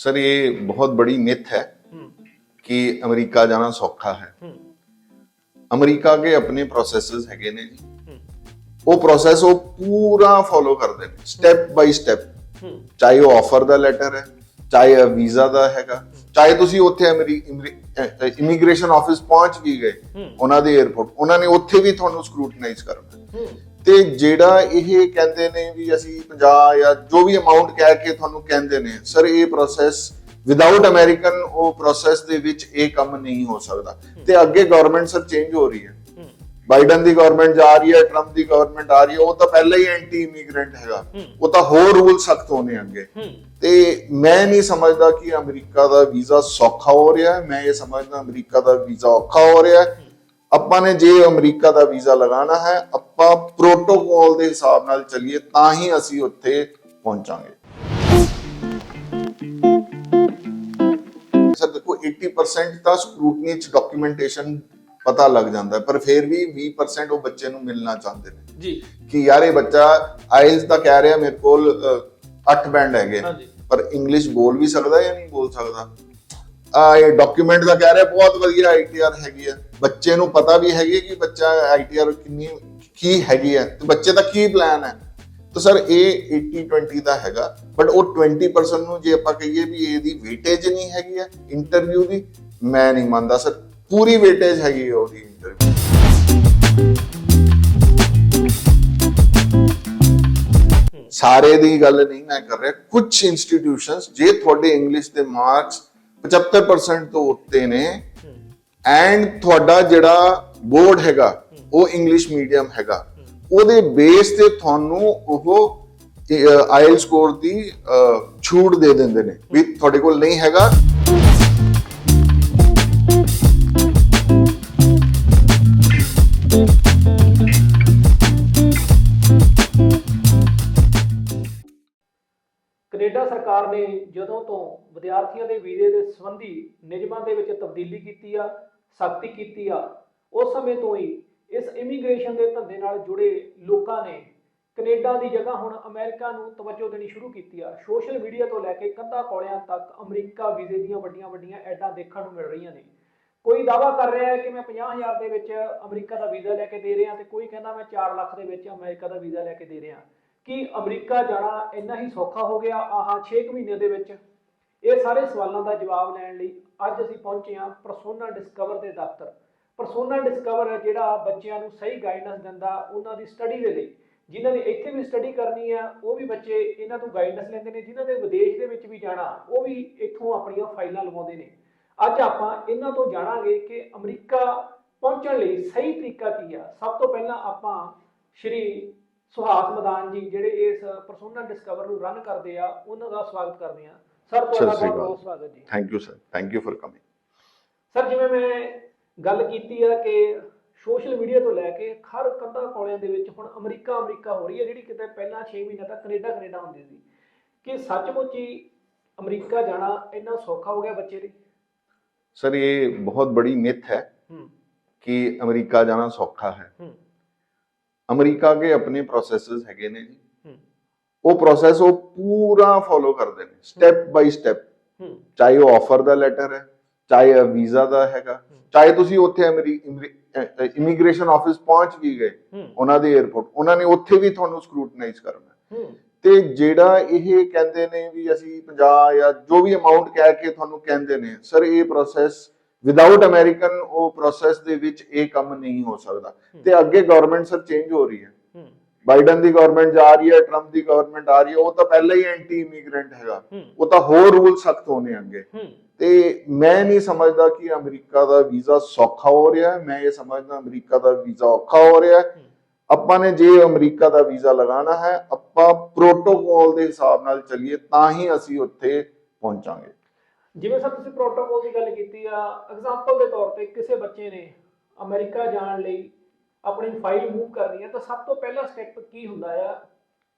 Sir ਇਹ ਬਹੁਤ ਬੜੀ ਮਿਥ ਹੈ ਹੂੰ। ਕਿ ਅਮਰੀਕਾ ਜਾਣਾ ਸੌਖਾ ਹੈ। ਅਮਰੀਕਾ ਦੇ ਆਪਣੇ ਪ੍ਰੋਸੈਸਸ ਹੈਗੇ ਨੇ ਜੀ। ਉਹ ਪ੍ਰੋਸੈਸ ਉਹ ਪੂਰਾ ਫੋਲੋ ਕਰਦੇ ਨੇ ਸਟੈਪ ਬਾਈ ਸਟੈਪ ਚਾਹੇ ਉਹ ਆਫਰ ਦਾ ਲੈਟਰ ਹੈ ਚਾਹੇ ਵੀਜ਼ਾ ਦਾ ਹੈਗਾ ਚਾਹੇ ਤੁਸੀਂ ਉੱਥੇ ਇਮੀਗ੍ਰੇਸ਼ਨ ਆਫਿਸ ਪਹੁੰਚ ਵੀ ਗਏ। ਉਹਨਾਂ ਦੇ 에어ਪੋਰਟ ਉਹਨਾਂ ਨੇ ਉੱਥੇ ਵੀ ਤੁਹਾਨੂੰ ਸਕਰੂਟਨਾਈਜ਼ ਕਰਨਾ। ਤੇ ਜਿਹੜਾ ਇਹ ਕਹਿੰਦੇ ਨੇ ਵੀ ਅਸੀਂ 50 ਜਾਂ ਜੋ ਵੀ ਅਮਾਉਂਟ ਕਹਿ ਕੇ ਤੁਹਾਨੂੰ ਕਹਿੰਦੇ ਨੇ ਸਰ ਇਹ ਪ੍ਰੋਸੈਸ ਵਿਦਆਊਟ ਅਮਰੀਕਨ ਉਹ ਪ੍ਰੋਸੈਸ ਦੇ ਵਿੱਚ ਇਹ ਕੰਮ ਨਹੀਂ ਹੋ ਸਕਦਾ। ਤੇ ਅੱਗੇ ਗਵਰਨਮੈਂਟ ਸਰ ਚੇਂਜ ਹੋ ਰਹੀ ਹੈ। ਬਾਈਡਨ ਦੀ ਗਵਰਨਮੈਂਟ ਜਾ ਰਹੀ ਹੈ ਟਰੰਪ ਦੀ ਗਵਰਨਮੈਂਟ ਆ ਰਹੀ ਹੈ ਉਹ ਤਾਂ ਪਹਿਲਾਂ ਹੀ ਐਂਟੀ ਇਮੀਗ੍ਰੈਂਟ ਹੈਗਾ। ਉਹ ਤਾਂ ਹੋਰ ਰੂਲ ਸਖਤ ਹੋਣੇ ਅੱਗੇ। ਤੇ ਮੈਂ ਨਹੀਂ ਸਮਝਦਾ ਕਿ ਅਮਰੀਕਾ ਦਾ ਵੀਜ਼ਾ ਸੌਖਾ ਹੋ ਰਿਹਾ ਹੈ ਮੈਂ ਇਹ ਸਮਝਦਾ ਅਮਰੀਕਾ ਦਾ ਵੀਜ਼ਾ ਔਖਾ ਹੋ ਰਿਹਾ ਹੈ। ਆਪਾਂ ਨੇ ਜੇ ਅਮਰੀਕਾ ਦਾ ਵੀਜ਼ਾ ਲਗਾਉਣਾ ਹੈ ਆਪਾਂ ਪ੍ਰੋਟੋਕਾਲ ਦੇ ਹਿਸਾਬ ਨਾਲ ਚੱਲੀਏ ਤਾਂ ਹੀ ਅਸੀਂ ਉੱਥੇ ਪਹੁੰਚਾਂਗੇ। ਸਰ ਦੇਖੋ 80% ਤਾਂ ਸਕਰੂਟਨੀ ਚ ਡਾਕੂਮੈਂਟੇਸ਼ਨ ਪਤਾ ਲੱਗ ਜਾਂਦਾ ਪਰ ਫਿਰ ਵੀ 20% ਉਹ ਬੱਚੇ ਨੂੰ ਮਿਲਣਾ ਚਾਹੁੰਦੇ ਨੇ। ਜੀ। ਕਿ ਯਾਰ ਇਹ ਬੱਚਾ ਆਇਲਸ ਤਾਂ ਕਹਿ ਰਿਹਾ ਮੇਰੇ ਕੋਲ 8 ਬੈਂਡ ਹੈਗੇ। ਪਰ ਇੰਗਲਿਸ਼ ਬੋਲ ਵੀ ਸਕਦਾ ਜਾਂ ਨਹੀਂ ਬੋਲ ਸਕਦਾ? ਆ, ਇਹ ਡਾਕੂਮੈਂਟ ਦਾ ਕਹਿ ਰਿਹਾ, ਬਹੁਤ ਵਧੀਆ ਆਈਟੀਆਰ ਹੈਗੀ ਹੈ ਬੱਚੇ ਨੂੰ ਪਤਾ ਵੀ ਹੈਗੀ ਕਿ ਬੱਚਾ ਆਈਟੀਆਰ ਕਿੰਨੀ, ਕੀ ਹੈਗੀ ਹੈ ਤੇ ਬੱਚੇ ਦਾ ਕੀ ਪਲਾਨ ਹੈ ਤਾਂ ਸਰ, ਇਹ 80 20 ਦਾ ਹੈਗਾ। ਬਟ ਉਹ 20% ਨੂੰ ਜੇ ਆਪਾਂ ਕਹੀਏ ਵੀ ਇਹਦੀ ਵੇਟੇਜ ਨਹੀਂ ਹੈਗੀ ਹੈ ਇੰਟਰਵਿਊ ਦੀ, ਮੈਂ ਨਹੀਂ ਮੰਨਦਾ ਸਰ। ਪੂਰੀ ਵੇਟੇਜ ਹੈਗੀ ਉਹਦੀ ਇੰਟਰਵਿਊ ਸਾਰੇ ਦੀ ਗੱਲ ਨਹੀਂ ਮੈਂ ਕਰ ਰਿਹਾ। ਕੁਝ ਇੰਸਟੀਟਿਊਸ਼ਨਸ ਜੇ ਤੁਹਾਡੇ ਇੰਗਲਿਸ਼ ਦੇ ਮਾਰਕਸ 75% ਤੋਂ ਉੱਤੇ ਨੇ। ਐਂਡ ਤੁਹਾਡਾ ਜਿਹੜਾ ਬੋਰਡ ਹੈਗਾ ਉਹ ਇੰਗਲਿਸ਼ ਮੀਡੀਅਮ ਹੈਗਾ। ਉਹਦੇ ਬੇਸ ਤੇ ਤੁਹਾਨੂੰ ਉਹ ਆਇਲ ਸਕੋਰ ਦੀ ਛੂਟ ਦੇ ਦਿੰਦੇ ਨੇ। ਵੀ ਤੁਹਾਡੇ ਕੋਲ ਨਹੀਂ ਹੈਗਾ। ਸਰਕਾਰ ਨੇ ਜਦੋਂ ਤੋਂ ਵਿਦਿਆਰਥੀਆਂ ਦੇ ਵੀਜ਼ੇ ਦੇ ਸੰਬੰਧੀ ਨਿਯਮਾਂ ਦੇ ਵਿੱਚ ਤਬਦੀਲੀ ਕੀਤੀ ਆ, ਸਖਤੀ ਕੀਤੀ ਆ, ਉਸ ਸਮੇਂ ਤੋਂ ਹੀ ਇਸ ਇਮੀਗ੍ਰੇਸ਼ਨ ਦੇ ਧੰਦੇ ਨਾਲ ਜੁੜੇ ਲੋਕਾਂ ਨੇ ਕੈਨੇਡਾ ਦੀ ਜਗ੍ਹਾ ਹੁਣ ਅਮਰੀਕਾ ਨੂੰ ਤਵੱਜੋ ਦੇਣੀ ਸ਼ੁਰੂ ਕੀਤੀ ਆ। ਸੋਸ਼ਲ ਮੀਡੀਆ ਤੋਂ ਲੈ ਕੇ ਕੰਧਾਂ ਕੋਲਿਆਂ ਤੱਕ ਅਮਰੀਕਾ ਵੀਜ਼ੇ ਦੀਆਂ ਵੱਡੀਆਂ ਵੱਡੀਆਂ ਐਡਾਂ ਦੇਖਣ ਨੂੰ ਮਿਲ ਰਹੀਆਂ ਨੇ। ਕੋਈ ਦਾਵਾ ਕਰ ਰਿਹਾ ਹੈ ਕਿ ਮੈਂ 50000 ਦੇ ਵਿੱਚ ਅਮਰੀਕਾ ਦਾ ਵੀਜ਼ਾ ਲੈ ਕੇ ਦੇ ਰਿਹਾ ਤੇ ਕੋਈ ਕਹਿੰਦਾ ਮੈਂ 4 ਲੱਖ ਦੇ ਵਿੱਚ ਅਮਰੀਕਾ ਦਾ ਵੀਜ਼ਾ ਲੈ ਕੇ ਦੇ ਰਿਹਾ। ਕਿ ਅਮਰੀਕਾ ਜਾਣਾ ਇੰਨਾ ਹੀ ਸੌਖਾ ਹੋ ਗਿਆ ਆਹ 6 ਮਹੀਨੇ ਦੇ ਵਿੱਚ? ਇਹ ਸਾਰੇ ਸਵਾਲਾਂ ਦਾ ਜਵਾਬ ਲੈਣ ਲਈ ਅੱਜ ਅਸੀਂ ਪਹੁੰਚੇ ਹਾਂ ਪਰਸੋਨਾ ਡਿਸਕਵਰ ਦੇ ਦਫ਼ਤਰ। ਪਰਸੋਨਾ ਡਿਸਕਵਰ ਜਿਹੜਾ ਬੱਚਿਆਂ ਨੂੰ ਸਹੀ ਗਾਈਡੈਂਸ ਦਿੰਦਾ ਉਹਨਾਂ ਦੀ ਸਟੱਡੀ ਦੇ ਲਈ। ਜਿਨ੍ਹਾਂ ਨੇ ਇੱਥੇ ਵੀ ਸਟੱਡੀ ਕਰਨੀ ਆ ਉਹ ਵੀ ਬੱਚੇ ਇਹਨਾਂ ਤੋਂ ਗਾਈਡੈਂਸ ਲੈਂਦੇ ਨੇ। ਜਿਨ੍ਹਾਂ ਨੇ ਵਿਦੇਸ਼ ਦੇ ਵਿੱਚ ਵੀ ਜਾਣਾ, ਉਹ ਵੀ ਇੱਥੋਂ ਆਪਣੀਆਂ ਫਾਈਲਾਂ ਲਵਾਉਂਦੇ ਨੇ। ਅੱਜ ਆਪਾਂ ਇਹਨਾਂ ਤੋਂ ਜਾਣਾਂਗੇ ਕਿ ਅਮਰੀਕਾ ਪਹੁੰਚਣ ਲਈ ਸਹੀ ਤਰੀਕਾ ਕੀ ਆ। ਸਭ ਤੋਂ ਪਹਿਲਾਂ ਆਪਾਂ ਸ਼੍ਰੀ ਸੁਹਾਸ ਮਦਾਨ ਜੀ ਜਿਹੜੇ ਇਸ ਪਰਸੋਨਾ ਡਿਸਕਵਰ ਨੂੰ ਰਨ ਕਰਦੇ ਆ ਉਹਨਾਂ ਦਾ ਸਵਾਗਤ ਕਰਦੇ ਆ। ਸਰ ਤੁਹਾਡਾ ਬਹੁਤ। ਬਹੁਤ ਸਵਾਗਤ ਜੀ। Thank you sir thank you for coming sir ਜਿਵੇਂ ਮੈਂ ਗੱਲ ਕੀਤੀ ਆ ਕਿ ਸੋਸ਼ਲ ਮੀਡੀਆ ਤੋਂ ਲੈ ਕੇ ਹਰ ਕੰਧਾਂ ਕੋਲਿਆਂ ਦੇ ਵਿੱਚ ਹੁਣ ਅਮਰੀਕਾ ਅਮਰੀਕਾ ਹੋ ਰਹੀ ਹੈ ਜਿਹੜੀ ਕਿਤੇ ਪਹਿਲਾਂ 6 ਮਹੀਨੇ ਤੱਕ ਕੈਨੇਡਾ ਕੈਨੇਡਾ ਹੁੰਦੀ ਸੀ। ਕਿ ਸੱਚਮੁੱਚ ਹੀ ਅਮਰੀਕਾ ਜਾਣਾ ਇੰਨਾ ਸੌਖਾ ਹੋ ਗਿਆ ਬੱਚੇ ਲਈ? ਸਰ ਇਹ ਬਹੁਤ ਬੜੀ ਮਿਥ ਹੈ ਕਿ ਅਮਰੀਕਾ ਜਾਣਾ ਸੌਖਾ ਹੂੰ। ਅਮਰੀਕਾ ਦੇ ਆਪਣੇ ਪ੍ਰੋਸੈਸਸ ਹੈਗੇ ਨੇ ਜੀ। ਉਹ ਪ੍ਰੋਸੈਸ ਉਹ ਪੂਰਾ ਫੋਲੋ ਕਰਦੇ ਨੇ ਸਟੈਪ ਬਾਈ ਸਟੈਪ ਚਾਹੇ ਉਹ ਆਫਰ ਦਾ ਲੈਟਰ ਹੈ ਚਾਹੇ ਵੀਜ਼ਾ ਦਾ ਹੈਗਾ ਚਾਹੇ ਤੁਸੀਂ ਉੱਥੇ ਇਮੀਗ੍ਰੇਸ਼ਨ ਆਫਿਸ ਪਹੁੰਚ ਵੀ ਗਏ ਉਹਨਾਂ ਦੇ 에어ਪੋਰਟ ਉਹਨਾਂ ਨੇ ਉੱਥੇ ਵੀ ਤੁਹਾਨੂੰ ਸਕਰੂਟਨਾਈਜ਼ ਕਰਨਾ। ਤੇ ਜਿਹੜਾ ਇਹ ਕਹਿੰਦੇ ਨੇ ਵੀ ਅਸੀਂ 50 ਜਾਂ ਜੋ ਵੀ ਅਮਾਉਂਟ ਕਹਿ ਕੇ ਤੁਹਾਨੂੰ ਕਹਿੰਦੇ ਨੇ ਸਰ ਇਹ ਪ੍ਰੋਸੈਸ ਵਿਦਆਊਟ ਅਮਰੀਕਨ ਉਹ ਪ੍ਰੋਸੈਸ ਦੇ ਵਿੱਚ ਇਹ ਕੰਮ ਨਹੀਂ ਹੋ ਸਕਦਾ। ਤੇ ਅੱਗੇ ਗਵਰਨਮੈਂਟ ਸਰ ਚੇਂਜ ਹੋ ਰਹੀ ਹੈ। ਬਾਈਡਨ ਦੀ ਗਵਰਨਮੈਂਟ ਜਾ ਰਹੀ ਹੈ ਟਰੰਪ ਦੀ ਗਵਰਨਮੈਂਟ ਆ ਰਹੀ ਹੈ ਉਹ ਤਾਂ ਪਹਿਲਾਂ ਹੀ ਐਂਟੀ ਇਮੀਗ੍ਰੈਂਟ ਹੈਗਾ ਉਹ ਤਾਂ ਹੋਰ ਰੂਲ ਸਖਤ ਹੋਣੇ ਅੱਗੇ। ਤੇ ਮੈਂ ਨਹੀਂ ਸਮਝਦਾ ਕਿ ਅਮਰੀਕਾ ਦਾ ਵੀਜ਼ਾ ਸੌਖਾ ਹੋ ਰਿਹਾ ਹੈ। ਮੈਂ ਇਹ ਸਮਝਦਾ ਅਮਰੀਕਾ ਦਾ ਵੀਜ਼ਾ ਔਖਾ ਹੋ ਰਿਹਾ ਹੈ। ਆਪਾਂ ਨੇ ਜੇ ਅਮਰੀਕਾ ਦਾ ਵੀਜ਼ਾ ਲਗਾਉਣਾ ਹੈ ਆਪਾਂ ਪ੍ਰੋਟੋਕਾਲ ਦੇ ਹਿਸਾਬ ਨਾਲ ਚੱਲੀਏ ਤਾਂ ਹੀ ਅਸੀਂ ਉੱਥੇ ਪਹੁੰਚਾਂਗੇ। ਜਿਵੇਂ ਸਰ ਤੁਸੀਂ ਪ੍ਰੋਟੋਕੋਲ ਦੀ ਗੱਲ ਕੀਤੀ ਆ ਐਗਜ਼ਾਮਪਲ ਦੇ ਤੌਰ ਤੇ ਕਿਸੇ ਬੱਚੇ ਨੇ ਅਮਰੀਕਾ ਜਾਣ ਲਈ ਆਪਣੀ ਫਾਈਲ ਮੂਵ ਕਰਨੀ ਹੈ ਤਾਂ ਸਭ ਤੋਂ ਪਹਿਲਾ ਸਟੈਪ ਕੀ ਹੁੰਦਾ ਆ?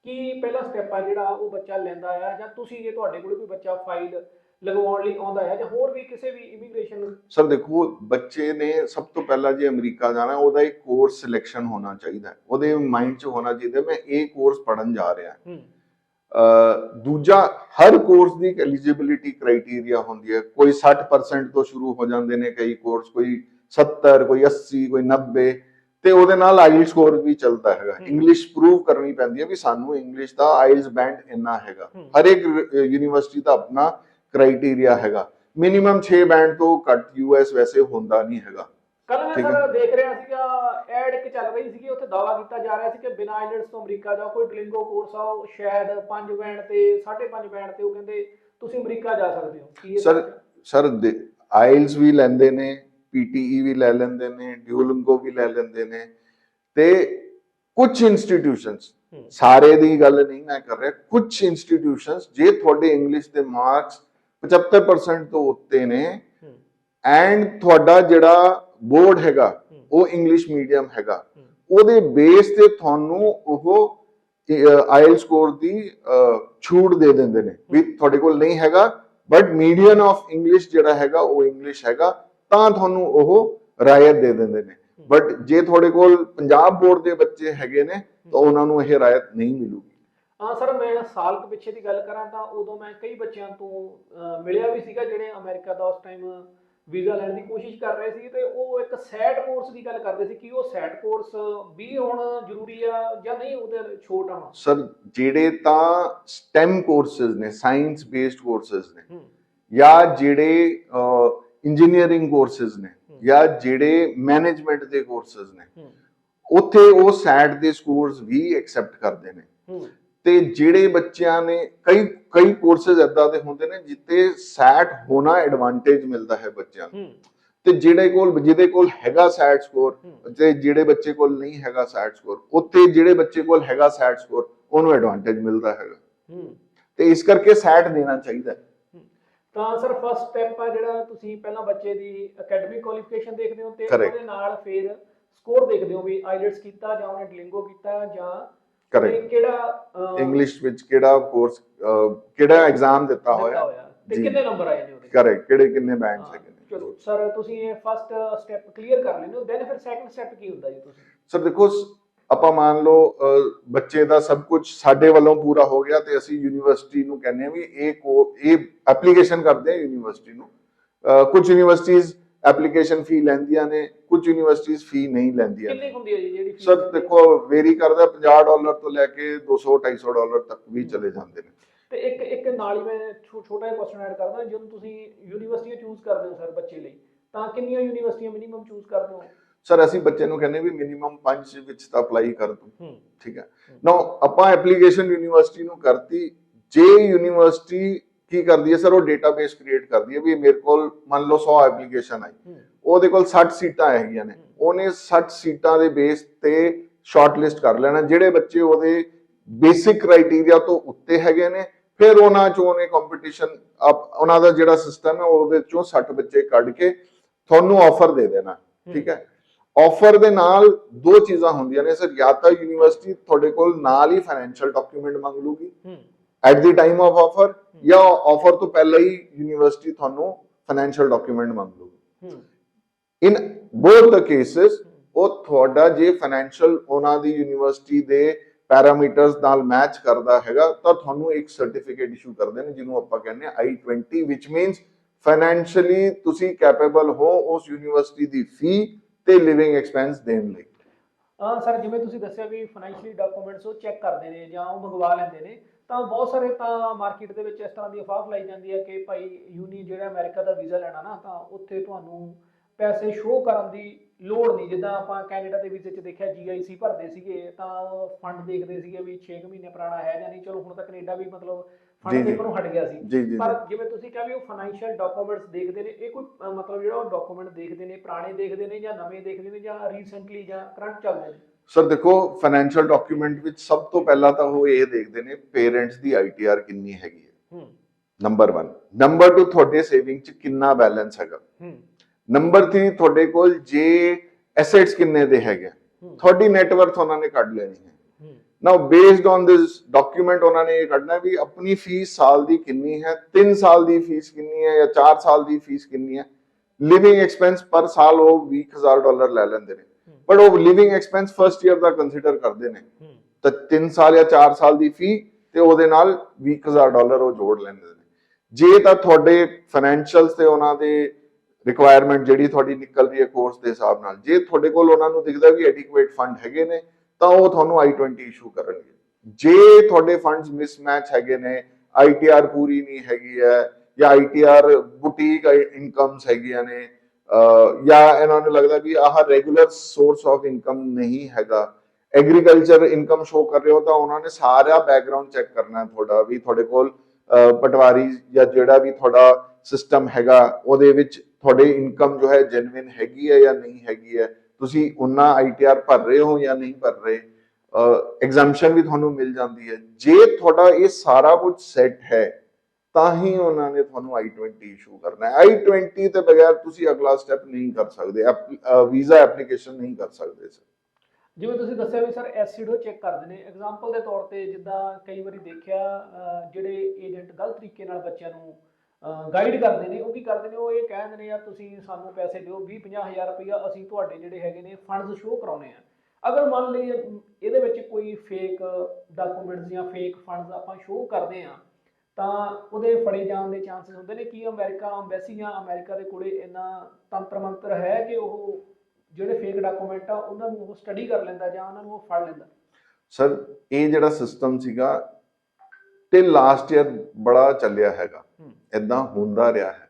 ਕੀ ਪਹਿਲਾ ਸਟੈਪ ਆ ਜਿਹੜਾ ਉਹ ਬੱਚਾ ਲੈਂਦਾ ਆ? ਜਾਂ ਤੁਸੀਂ ਜੇ ਤੁਹਾਡੇ ਕੋਲ ਕੋਈ ਬੱਚਾ ਫਾਈਲ ਲਗਵਾਉਣ ਲਈ ਆਉਂਦਾ ਹੈ ਜਾਂ ਹੋਰ ਵੀ ਕਿਸੇ ਵੀ ਇਮੀਗ੍ਰੇਸ਼ਨ ਸਰ ਦੇਖੋ ਬੱਚੇ ਨੇ ਸਭ ਤੋਂ ਪਹਿਲਾਂ ਜੇ ਅਮਰੀਕਾ ਜਾਣਾ ਉਹਦਾ ਇੱਕ ਕੋਰਸ ਸਿਲੈਕਸ਼ਨ ਹੋਣਾ ਚਾਹੀਦਾ। ਉਹਦੇ ਮਾਈਂਡ 'ਚ ਹੋਣਾ ਚਾਹੀਦਾ ਮੈਂ ਇਹ ਕੋਰਸ ਪੜਨ ਜਾ ਰਿਹਾ। ਹੂੰ। ਦੂਜਾ ਹਰ ਕੋਰਸ ਦੀ ਐਲੀਜੀਬਿਲਿਟੀ ਕ੍ਰਾਈਟੇਰੀਆ ਹੁੰਦੀ ਹੈ। ਕੋਈ 60% ਤੋਂ ਸ਼ੁਰੂ ਹੋ ਜਾਂਦੇ ਨੇ ਕਈ ਕੋਰਸ ਕੋਈ 70 ਕੋਈ 80 ਕੋਈ 90 ਤੇ ਉਹਦੇ ਨਾਲ ਆਈਲ ਸਕੋਰ ਵੀ ਚੱਲਦਾ ਹੈਗਾ। ਇੰਗਲਿਸ਼ ਪ੍ਰੂਵ ਕਰਨੀ ਪੈਂਦੀ ਹੈ ਵੀ ਸਾਨੂੰ ਇੰਗਲਿਸ਼ ਦਾ ਆਈਲਸ ਬੈਂਡ ਇੰਨਾ ਹੈਗਾ। ਹਰ ਇੱਕ ਯੂਨੀਵਰਸਿਟੀ ਦਾ ਆਪਣਾ ਕ੍ਰਾਈਟੇਰੀਆ ਹੈਗਾ। ਮਿਨੀਮਮ 6 ਬੈਂਡ ਤੋਂ ਘੱਟ ਯੂਐਸ ਵੈਸੇ ਹੁੰਦਾ ਨਹੀਂ ਹੈਗਾ। ਕੱਲ ਮੈਂ ਠੀਕ ਸਰ ਦੇਖ ਰਿਹਾ ਸੀਗਾ ਐਡ ਇੱਕ ਚੱਲ ਰਹੀ ਸੀਗੀ ਉੱਥੇ ਦਾਵਾ ਕੀਤਾ ਜਾ ਰਿਹਾ ਸੀ ਕਿ ਬਿਨਾਂ ਆਈਲਟਸ ਤੋਂ ਅਮਰੀਕਾ ਜਾਓ ਕੋਈ ਡਲਿੰਗੋ ਕੋਰਸ ਆ ਉਹ ਸ਼ਾਇਦ 5 ਬੈਂਡ ਤੇ 5.5 ਬੈਂਡ ਤੇ ਉਹ ਕਹਿੰਦੇ ਤੁਸੀਂ ਅਮਰੀਕਾ ਜਾ ਸਕਦੇ ਹੋ ਕੀ ਇਹ Sir? ਸਰ ਆਇਲਸ ਵੀ ਲੈਂਦੇ ਨੇ ਪੀਟੀਈ ਵੀ ਲੈ ਲੈਂਦੇ ਨੇ ਡਿਊਲਿੰਗੋ ਵੀ ਲੈ ਲੈਂਦੇ ਨੇ ਤੇ ਕੁਝ ਇੰਸਟੀਟਿਊਸ਼ਨਸ। ਸਾਰੇ ਦੀ ਗੱਲ ਨਹੀਂ ਮੈਂ ਕਰ ਰਿਹਾ ਕੁਝ ਇੰਸਟੀਟਿਊਸ਼ਨਸ ਜੇ ਤੁਹਾਡੇ ਇੰਗਲਿਸ਼ ਦੇ ਮਾਰਕਸ 75% ਤੋਂ ਉੱਤੇ ਨੇ ਐਂਡ ਤੁਹਾਡਾ ਜਿਹੜਾ ਬੋਰਡ ਹੈਗਾ ਉਹ ਇੰਗਲਿਸ਼ ਮੀਡੀਅਮ ਹੈਗਾ। ਉਹਦੇ ਬੇਸ ਤੇ ਤੁਹਾਨੂੰ ਉਹ ਆਇਲ ਸਕੋਰ ਦੀ ਛੂਟ ਦੇ ਦਿੰਦੇ ਨੇ ਵੀ ਤੁਹਾਡੇ ਕੋਲ ਨਹੀਂ ਹੈਗਾ ਬਟ ਮੀਡੀਅਨ ਆਫ ਇੰਗਲਿਸ਼ ਜਿਹੜਾ ਹੈਗਾ ਉਹ ਇੰਗਲਿਸ਼ ਹੈਗਾ ਤਾਂ ਤੁਹਾਨੂੰ ਉਹ ਰਾਇਤ ਦੇ ਦਿੰਦੇ ਨੇ। ਬਟ ਜੇ ਤੁਹਾਡੇ ਕੋਲ ਪੰਜਾਬ ਬੋਰਡ ਦੇ ਬੱਚੇ ਹੈਗੇ ਨੇ ਤਾਂ ਉਹਨਾਂ ਨੂੰ ਇਹ ਰਾਇਤ ਨਹੀਂ ਮਿਲੂਗੀ। ਹਾਂ ਸਰ ਮੈਂ ਸਾਲ ਕੁ ਪਿੱਛੇ ਦੀ ਗੱਲ ਕਰਾਂ ਤਾਂ ਉਦੋਂ ਮੈਂ ਕਈ ਬੱਚਿਆਂ ਤੋਂ ਮਿਲਿਆ ਵੀ ਸੀਗਾ ਜਿਹੜੇ ਅਮਰੀਕਾ ਦਾ ਉਸ ਟਾਈਮ ਵੀਜ਼ਾ ਲੈਣ ਦੀ ਕੋਸ਼ਿਸ਼ ਕਰ ਰਹੇ ਸੀ ਤੇ ਉਹ ਇੱਕ ਸੈਟ ਕੋਰਸ ਦੀ ਗੱਲ ਕਰਦੇ ਸੀ ਕਿ ਉਹ ਸੈਟ ਕੋਰਸ ਵੀ ਹੁਣ ਜ਼ਰੂਰੀ ਆ ਜਾਂ ਨਹੀਂ ਉਹਦੇ ਛੋਟ ਆ ਸਰ ਜਿਹੜੇ ਤਾਂ ਸਟੈਮ ਕੋਰਸਸ ਨੇ ਸਾਇੰਸ ਬੇਸਡ ਕੋਰਸਸ ਨੇ ਜਾਂ ਜਿਹੜੇ ਇੰਜੀਨੀਅਰਿੰਗ ਕੋਰਸਸ ਨੇ। ਜਾਂ ਜਿਹੜੇ ਮੈਨੇਜਮੈਂਟ ਦੇ ਕੋਰਸਸ ਨੇ ਉੱਥੇ ਉਹ ਸੈਟ ਦੇ ਸਕੋਰਸ ਵੀ ਐਕਸੈਪਟ ਕਰਦੇ ਨੇ। ਤੇ ਜਿਹੜੇ ਬੱਚਿਆਂ ਨੇ ਕਈ ਕਈ ਕੋਰਸਸ ਏਦਾਂ ਦੇ ਹੁੰਦੇ ਨੇ ਜਿੱਤੇ ਸੈਟ ਹੋਣਾ ਐਡਵਾਂਟੇਜ ਮਿਲਦਾ ਹੈ ਬੱਚਿਆਂ ਨੂੰ ਤੇ ਜਿਹੜੇ ਕੋਲ ਜਿਹਦੇ ਕੋਲ ਹੈਗਾ ਸੈਟ ਸਕੋਰ। ਤੇ ਜਿਹੜੇ ਬੱਚੇ ਕੋਲ ਨਹੀਂ ਹੈਗਾ ਸੈਟ ਸਕੋਰ ਉੱਥੇ ਜਿਹੜੇ ਬੱਚੇ ਕੋਲ ਹੈਗਾ ਸੈਟ ਸਕੋਰ ਉਹਨੂੰ ਐਡਵਾਂਟੇਜ ਮਿਲਦਾ ਹੈਗਾ। ਤੇ ਇਸ ਕਰਕੇ ਸੈਟ ਦੇਣਾ ਚਾਹੀਦਾ। ਤਾਂ ਸਰ ਫਸਟ ਸਟੈਪ ਆ ਜਿਹੜਾ ਤੁਸੀਂ ਪਹਿਲਾਂ ਬੱਚੇ ਦੀ ਅਕੈਡਮਿਕ ਕੁਆਲੀਫਿਕੇਸ਼ਨ ਦੇਖਦੇ ਹੋ ਤੇ. ਉਹਦੇ ਨਾਲ ਫਿਰ ਸਕੋਰ ਦੇਖਦੇ ਹੋ ਵੀ ਆਈਲਟਸ ਕੀਤਾ ਜਾਂ ਉਹਨੇ ਡਲਿੰਗੋ ਕੀਤਾ ਜਾਂ ਕਰੈਕਟ ਕਿਹੜਾ ਇੰਗਲਿਸ਼ ਵਿੱਚ ਕਿਹੜਾ ਕੋਰਸ ਕਿਹੜਾ ਐਗਜ਼ਾਮ ਦਿੱਤਾ ਹੋਇਆ? ਤੇ। ਕਿੰਨੇ ਨੰਬਰ ਆਏ ਨੇ ਉਹਦੇ? ਕਰੈਕਟ ਕਿਹੜੇ ਕਿੰਨੇ ਬੈਂਡਸ ਹੈਗੇ ਨੇ? ਚਲੋ ਸਰ ਤੁਸੀਂ ਇਹ ਫਸਟ ਸਟੈਪ ਕਲੀਅਰ ਕਰ ਲੈਂਦੇ ਹੋ ਦੈਨ ਫਿਰ ਸੈਕੰਡ ਸਟੈਪ ਕੀ ਹੁੰਦਾ ਜੀ ਤੁਸੀਂ? ਸਰ ਦੇਖੋ ਆਪਾਂ ਮੰਨ ਲਓ ਬੱਚੇ ਦਾ ਸਭ ਕੁਝ ਸਾਡੇ ਵੱਲੋਂ ਪੂਰਾ ਹੋ ਗਿਆ ਤੇ ਅਸੀਂ ਯੂਨੀਵਰਸਿਟੀ ਨੂੰ ਕਹਿੰਦੇ ਆ ਵੀ ਇਹ ਇਹ ਐਪਲੀਕੇਸ਼ਨ ਕਰਦੇ ਆ ਯੂਨੀਵਰਸਿਟੀ ਨੂੰ। ਕੁਝ ਯੂਨੀਵਰਸਿਟੀਜ਼ ਐਪਲੀਕੇਸ਼ਨ ਫੀ ਲੈਂਦੀਆਂ ਨੇ ਕੁਝ ਯੂਨੀਵਰਸਿਟੀਜ਼ ਫੀ ਨਹੀਂ ਲੈਂਦੀਆਂ ਕਿੰਨੀ ਨੇ ਹੁੰਦੀ ਹੈ ਜੀ ਜਿਹੜੀ fees? ਸਰ? ਦੇਖੋ ਵੇਰੀ ਕਰਦਾ 50 ਡਾਲਰ ਤੋਂ ਲੈ ਕੇ 200 250 ਡਾਲਰ ਤੱਕ ਵੀ ਚਲੇ ਜਾਂਦੇ ਨੇ। ਤੇ ਇੱਕ ਇੱਕ ਨਾਲ ਹੀ ਮੈਂ ਛੋਟਾ ਜਿਹਾ ਕੁਐਸਚਨ ਐਡ ਕਰਦਾ ਜਦੋਂ ਤੁਸੀਂ ਯੂਨੀਵਰਸਿਟੀਆਂ ਚੂਜ਼ ਕਰਦੇ ਹੋ ਸਰ ਬੱਚੇ ਲਈ ਤਾਂ ਕਿੰਨੀਆਂ ਯੂਨੀਵਰਸਿਟੀਆਂ ਮਿਨੀਮਮ ਚੂਜ਼ ਕਰਦੇ ਹੋ? ਸਰ ਅਸੀਂ ਬੱਚੇ ਨੂੰ ਕਹਿੰਦੇ ਵੀ ਮਿਨੀਮਮ 5 ਵਿੱਚ ਤਾਂ ਅਪਲਾਈ ਕਰ ਦੂੰ। ਹੂੰ। ਠੀਕ ਹੈ। ਨਾਓ ਆਪਾਂ ਐਪਲੀਕੇਸ਼ਨ ਯੂਨੀਵਰਸਿਟੀ ਨੂੰ ਕਰਤੀ ਜੇ ਯੂਨੀਵਰਸਿਟੀ ਕੀ ਕਰਦੀ ਹੈ ਸਰ ਉਹ ਡੇਟਾਬੇਸ ਕ੍ਰੀਏਟ ਕਰਦੀ ਹੈ ਵੀ ਮੇਰੇ ਕੋਲ ਮੰਨ ਲਓ 100 ਐਪਲੀਕੇਸ਼ਨ ਆਈ। ਉਹਦੇ ਕੋਲ 60 ਸੀਟਾਂ ਹੈਗੀਆਂ ਨੇ। ਉਹਨੇ 60 ਸੀਟਾਂ ਦੇ ਬੇਸ ਤੇ ਸ਼ਾਰਟਲਿਸਟ ਕਰ ਲੈਣਾ। ਜਿਹੜੇ ਬੱਚੇ ਉਹਦੇ ਬੇਸਿਕ ਕ੍ਰਾਈਟੇਰੀਆ ਤੋਂ ਉੱਤੇ ਹੈਗੇ ਨੇ ਫਿਰ ਉਹਨਾਂ ਚੋਂ ਉਹਨੇ ਕੰਪੀਟੀਸ਼ਨ ਉਹਨਾਂ ਦਾ ਜਿਹੜਾ ਸਿਸਟਮ ਹੈ ਉਹਦੇ ਚੋਂ 60 ਬੱਚੇ ਕੱਢ ਕੇ ਤੁਹਾਨੂੰ ਆਫਰ ਦੇ ਦੇਣਾ। ਠੀਕ ਹੈ? ਆਫਰ ਦੇ ਨਾਲ ਦੋ ਚੀਜ਼ਾਂ ਹੁੰਦੀਆਂ ਨੇ ਸਰ। ਜਾਂ ਤਾਂ ਯੂਨੀਵਰਸਿਟੀ ਤੁਹਾਡੇ ਕੋਲ ਨਾਲ ਹੀ ਫਾਈਨੈਂਸ਼ੀਅਲ ਡਾਕੂਮੈਂਟ ਮੰਗ ਲੂਗੀ। At the time of offer ਜਾਂ ਆਫਰ ਤੋਂ ਪਹਿਲਾਂ ਹੀ ਯੂਨੀਵਰਸਿਟੀ ਤੁਹਾਨੂੰ ਫਾਈਨੈਂਸ਼ੀਅਲ ਡਾਕੂਮੈਂਟ ਮੰਗ ਲੂਗੀ ਇਨ ਬੋਥ ਦ ਕੇसेस ਉਹ ਤੁਹਾਡਾ ਜੇ ਫਾਈਨੈਂਸ਼ੀਅਲ ਉਹਨਾਂ ਦੀ ਯੂਨੀਵਰਸਿਟੀ ਦੇ ਪੈਰਾਮੀਟਰਸ ਨਾਲ ਮੈਚ ਕਰਦਾ ਹੈਗਾ ਤਾਂ ਤੁਹਾਨੂੰ ਇੱਕ ਸਰਟੀਫਿਕੇਟ ਇਸ਼ੂ ਕਰਦੇ ਨੇ ਜਿਹਨੂੰ ਆਪਾਂ ਕਹਿੰਦੇ ਆ I20 which means ਫਾਈਨੈਂਸ਼ੀਅਲੀ ਤੁਸੀਂ ਕੈਪੇਬਲ ਹੋ ਉਸ ਯੂਨੀਵਰਸਿਟੀ ਦੀ ਫੀ ਤੇ ਲਿਵਿੰਗ ਐਕਸਪੈਂਸ ਦੇਣ ਲਈ ਹਾਂ ਸਰ ਜਿਵੇਂ ਤੁਸੀਂ ਦੱਸਿਆ ਵੀ ਫਾਈਨੈਂਸ਼ੀਅਲੀ ਡਾਕੂਮੈਂਟਸ ਉਹ ਚੈੱਕ ਕਰਦੇ ਨੇ ਜਾਂ ਉਹ ਮੰਗਵਾ ਲੈਂਦੇ ਨੇ ਤਾਂ ਬਹੁਤ ਸਾਰੇ ਤਾਂ ਮਾਰਕੀਟ ਦੇ ਵਿੱਚ ਇਸ ਤਰ੍ਹਾਂ ਦੀ ਅਫਵਾਹ ਫੈਲਾਈ ਜਾਂਦੀ ਹੈ ਕਿ ਭਾਈ ਯੂਨੀ ਜਿਹੜਾ ਅਮਰੀਕਾ ਦਾ ਵੀਜ਼ਾ ਲੈਣਾ ਨਾ ਤਾਂ ਉੱਥੇ ਤੁਹਾਨੂੰ ਪੈਸੇ ਸ਼ੋਅ ਕਰਨ ਦੀ ਲੋੜ ਨਹੀਂ। ਜਿੱਦਾਂ ਆਪਾਂ ਕੈਨੇਡਾ ਦੇ ਵੀਜ਼ੇ 'ਚ ਦੇਖਿਆ ਜੀਆਈਸੀ ਭਰਦੇ ਸੀਗੇ ਤਾਂ ਫੰਡ ਦੇਖਦੇ ਸੀਗੇ ਵੀ 6 ਮਹੀਨੇ ਪੁਰਾਣਾ ਹੈ ਜਾਂ ਨਹੀਂ। ਚਲੋ ਹੁਣ ਤਾਂ ਕੈਨੇਡਾ ਵੀ ਮਤਲਬ ਫੰਡ। ਦੇਖਣ ਹਟ ਗਿਆ ਸੀ। ਪਰ ਜਿਵੇਂ ਤੁਸੀਂ ਕਿਹਾ ਵੀ ਉਹ ਫਾਈਨੈਂਸ਼ੀਅਲ ਡਾਕੂਮੈਂਟਸ ਦੇਖਦੇ ਨੇ ਇਹ ਕੋਈ ਮਤਲਬ ਜਿਹੜਾ ਉਹ ਡਾਕੂਮੈਂਟ ਦੇਖਦੇ ਨੇ ਪੁਰਾਣੇ ਦੇਖਦੇ ਨੇ ਜਾਂ ਨਵੇਂ ਦੇਖਦੇ ਨੇ ਜਾਂ ਰੀਸੈਂਟਲੀ ਜਾਂ ਕਰੰਟ ਚੱਲਦੇ ਨੇ। ਸਰ ਦੇਖੋ ਫਾਈਨੈਂਸ਼ੀਅਲ ਡਾਕੂਮੈਂਟ ਵਿੱਚ ਸਭ ਤੋਂ ਪਹਿਲਾਂ ਤਾਂ ਉਹ ਇਹ ਦੇਖਦੇ ਨੇ ਪੇਰੈਂਟਸ ਦੀ ਆਈਟੀਆਰ ਕਿੰਨੀ ਹੈਗੀ ਹੈ। ਨੰਬਰ 1 ਨੰਬਰ 2 ਤੁਹਾਡੇ ਸੇਵਿੰਗ ਚ ਕਿੰਨਾ ਬੈਲੈਂਸ ਹੈਗਾ। ਨੰਬਰ 3 ਤੁਹਾਡੇ ਕੋਲ ਜੇ ਐਸੈਟਸ ਕਿੰਨੇ ਦੇ ਹੈਗੇ ਤੁਹਾਡੀ ਨੈਟਵਰਥ ਉਹਨਾਂ ਨੇ ਕੱਢ ਲੈਣੀ ਹੈ। ਹੂੰ। Now based on this document ਉਹਨਾਂ ਨੇ ਇਹ ਕੱਢਣਾ ਵੀ ਆਪਣੀ ਫੀਸ ਸਾਲ ਦੀ ਕਿੰਨੀ ਹੈ 3 ਸਾਲ ਦੀ ਫੀਸ ਕਿੰਨੀ ਹੈ ਜਾਂ 4 ਸਾਲ ਦੀ ਫੀਸ ਕਿੰਨੀ ਹੈ। ਲਿਵਿੰਗ ਐਕਸਪੈਂਸ ਪਰ ਸਾਲ ਉਹ 20000 ਡਾਲਰ ਲੈ ਲੈਂਦੇ ਨੇ। ਪਰ ਉਹ ਲਿਵਿੰਗ ਐਕਸਪੈਂਸ ਫਰਸਟ ਈਅਰ ਦਾ ਕੰਸੀਡਰ ਕਰਦੇ ਨੇ। ਤਾਂ 3 ਸਾਲ ਜਾਂ 4 ਸਾਲ ਦੀ ਫੀ ਤੇ ਉਹਦੇ ਨਾਲ 20000 ਡਾਲਰ ਉਹ ਜੋੜ ਲੈਂਦੇ ਨੇ। ਜੇ ਤਾਂ ਤੁਹਾਡੇ ਫਾਈਨੈਂਸ਼ੀਅਲਸ ਤੇ ਉਹਨਾਂ ਦੇ ਰਿਕੁਆਇਰਮੈਂਟ ਜਿਹੜੀ ਤੁਹਾਡੀ ਨਿਕਲ ਰਹੀ ਹੈ ਕੋਰਸ ਦੇ ਹਿਸਾਬ ਨਾਲ ਜੇ ਤੁਹਾਡੇ ਕੋਲ ਉਹਨਾਂ ਨੂੰ ਦਿਖਦਾ ਵੀ ਐਡਿਕੁਏਟ ਫੰਡ ਹੈਗੇ ਨੇ ਤਾਂ ਉਹ ਤੁਹਾਨੂੰ I20 ਇਸ਼ੂ ਕਰਨਗੇ। ਜੇ ਤੁਹਾਡੇ ਫੰਡਸ ਮਿਸਮੈਚ ਹੈਗੇ ਨੇ ITR ਪੂਰੀ ਨਹੀਂ ਹੈਗੀ ਹੈ ਜਾਂ ITR ਬੁਟੀਕ ਇਨਕਮਸ ਹੈਗੀਆਂ ਨੇ ਜਾਂ ਇਹਨਾਂ ਨੂੰ ਲੱਗਦਾ ਵੀ ਆਹ ਰੈਗੂਲਰ ਸੋਰਸ ਆਫ ਇਨਕਮ ਨਹੀਂ ਹੈਗਾ। ਐਗਰੀਕਲਚਰ ਇਨਕਮ ਸ਼ੋ ਕਰ ਰਹੇ ਹੋ ਤਾਂ ਉਹਨਾਂ ਨੇ ਸਾਰਾ ਬੈਕਗ੍ਰਾਉਂਡ ਚੈੱਕ ਕਰਨਾ ਤੁਹਾਡਾ ਵੀ ਤੁਹਾਡੇ ਕੋਲ ਪਟਵਾਰੀ ਜਾਂ ਜਿਹੜਾ ਵੀ ਤੁਹਾਡਾ ਸਿਸਟਮ ਹੈਗਾ, ਉਹਦੇ ਵਿੱਚ ਤੁਹਾਡੇ ਇਨਕਮ ਜੋ ਹੈ ਜੈਨੂਇਨ ਹੈਗੀ ਹੈ ਜਾਂ ਨਹੀਂ ਹੈਗੀ ਹੈ। ਤੁਸੀਂ ਉਹਨਾਂ ਆਈਟੀਆਰ ਭਰ ਰਹੇ ਹੋ ਜਾਂ ਨਹੀਂ ਭਰ ਰਹੇ? ਐਗਜ਼ਾਮਸ਼ਨ ਵੀ ਤੁਹਾਨੂੰ ਮਿਲ ਜਾਂਦੀ ਹੈ। ਜੇ ਤੁਹਾਡਾ ਇਹ ਸਾਰਾ ਕੁਝ ਸੈੱਟ ਹੈ ਤਾਂ ਹੀ ਉਹਨਾਂ ਨੇ ਤੁਹਾਨੂੰ I20 ਇਸ਼ੂ ਕਰਨਾ ਹੈ। I20 ਤੇ ਬਗੈਰ ਤੁਸੀਂ ਅਗਲਾ ਸਟੈਪ ਨਹੀਂ ਕਰ ਸਕਦੇ ਵੀਜ਼ਾ ਐਪਲੀਕੇਸ਼ਨ ਨਹੀਂ ਕਰ ਸਕਦੇ ਸਰ। ਜਿਵੇਂ ਤੁਸੀਂ ਦੱਸਿਆ ਵੀ ਸਰ ਐਸਿਡੋ ਚੈੱਕ ਕਰਦੇ ਨੇ। ਐਗਜ਼ਾਮਪਲ ਦੇ ਤੌਰ ਤੇ ਜਿੱਦਾਂ ਕਈ ਵਾਰੀ ਦੇਖਿਆ ਜਿਹੜੇ ਏਜੰਟ ਗਲਤ ਤਰੀਕੇ ਨਾਲ ਬੱਚਿਆਂ ਨੂੰ ਗਾਈਡ ਕਰਦੇ ਨੇ, ਉਹ ਕੀ ਕਰਦੇ ਨੇ? ਉਹ ਇਹ ਕਹਿੰਦੇ ਨੇ, ਯਾਰ ਤੁਸੀਂ ਸਾਨੂੰ ਪੈਸੇ ਦਿਓ 20 50000 ਰੁਪਇਆ ਅਸੀਂ ਤੁਹਾਡੇ ਜਿਹੜੇ ਹੈਗੇ ਨੇ ਫੰਡਸ ਸ਼ੋਅ ਕਰਾਉਣੇ ਆ। ਅਗਰ ਮੰਨ ਲਈਏ ਇਹਦੇ ਵਿੱਚ ਕੋਈ ਫੇਕ ਡਾਕੂਮੈਂਟਸ ਜਾਂ ਫੇਕ ਫੰਡਸ ਆਪਾਂ ਸ਼ੋਅ ਕਰਦੇ ਆ ਤਾਂ ਉਹਦੇ ਫੜੇ ਜਾਣ ਦੇ ਚਾਂਸਸ ਹੁੰਦੇ ਨੇ ਕੀ ਅਮਰੀਕਾ ਐਮਬੈਸੀ ਜਾਂ ਅਮਰੀਕਾ ਦੇ ਕੋਲੇ ਇੰਨਾ ਤੰਤਰ ਮੰਤਰ ਹੈ ਕਿ ਉਹ ਜਿਹੜੇ ਫੇਕ ਡਾਕੂਮੈਂਟ ਆ ਉਹਨਾਂ ਨੂੰ ਉਹ ਸਟੱਡੀ ਕਰ ਲੈਂਦਾ ਜਾਂ ਉਹਨਾਂ ਨੂੰ ਉਹ ਫੜ ਲੈਂਦਾ। ਸਰ ਇਹ ਜਿਹੜਾ ਸਿਸਟਮ ਸੀਗਾ ਤੇ ਲਾਸਟ ਈਅਰ ਬੜਾ ਚੱਲਿਆ ਹੈਗਾ। ਇਦਾਂ ਹੁੰਦਾ ਰਿਹਾ ਹੈ।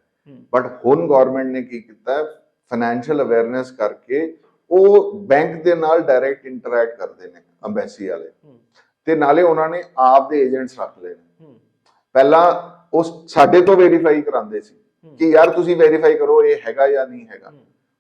ਬਟ ਹੁਣ ਗਵਰਨਮੈਂਟ ਨੇ ਕੀ ਕੀਤਾ ਹੈ? ਫਾਈਨੈਂਸ਼ੀਅਲ ਅਵੇਅਰਨੈਸ ਕਰਕੇ ਉਹ ਬੈਂਕ ਦੇ ਨਾਲ ਡਾਇਰੈਕਟ ਇੰਟਰੈਕਟ ਕਰਦੇ ਨੇ ਅੰਬੈਸੀ ਵਾਲੇ। ਤੇ ਨਾਲੇ ਉਹਨਾਂ ਨੇ ਆਪ ਦੇ ਏਜੰਟਸ ਰੱਖ ਲਏ ਨੇ। ਪਹਿਲਾਂ ਉਹ ਸਾਡੇ ਤੋਂ ਵੈਰੀਫਾਈ ਕਰਾਉਂਦੇ ਸੀ ਕਿ ਯਾਰ ਤੁਸੀਂ ਵੈਰੀਫਾਈ ਕਰੋ ਇਹ ਹੈਗਾ ਜਾਂ ਨਹੀਂ ਹੈਗਾ।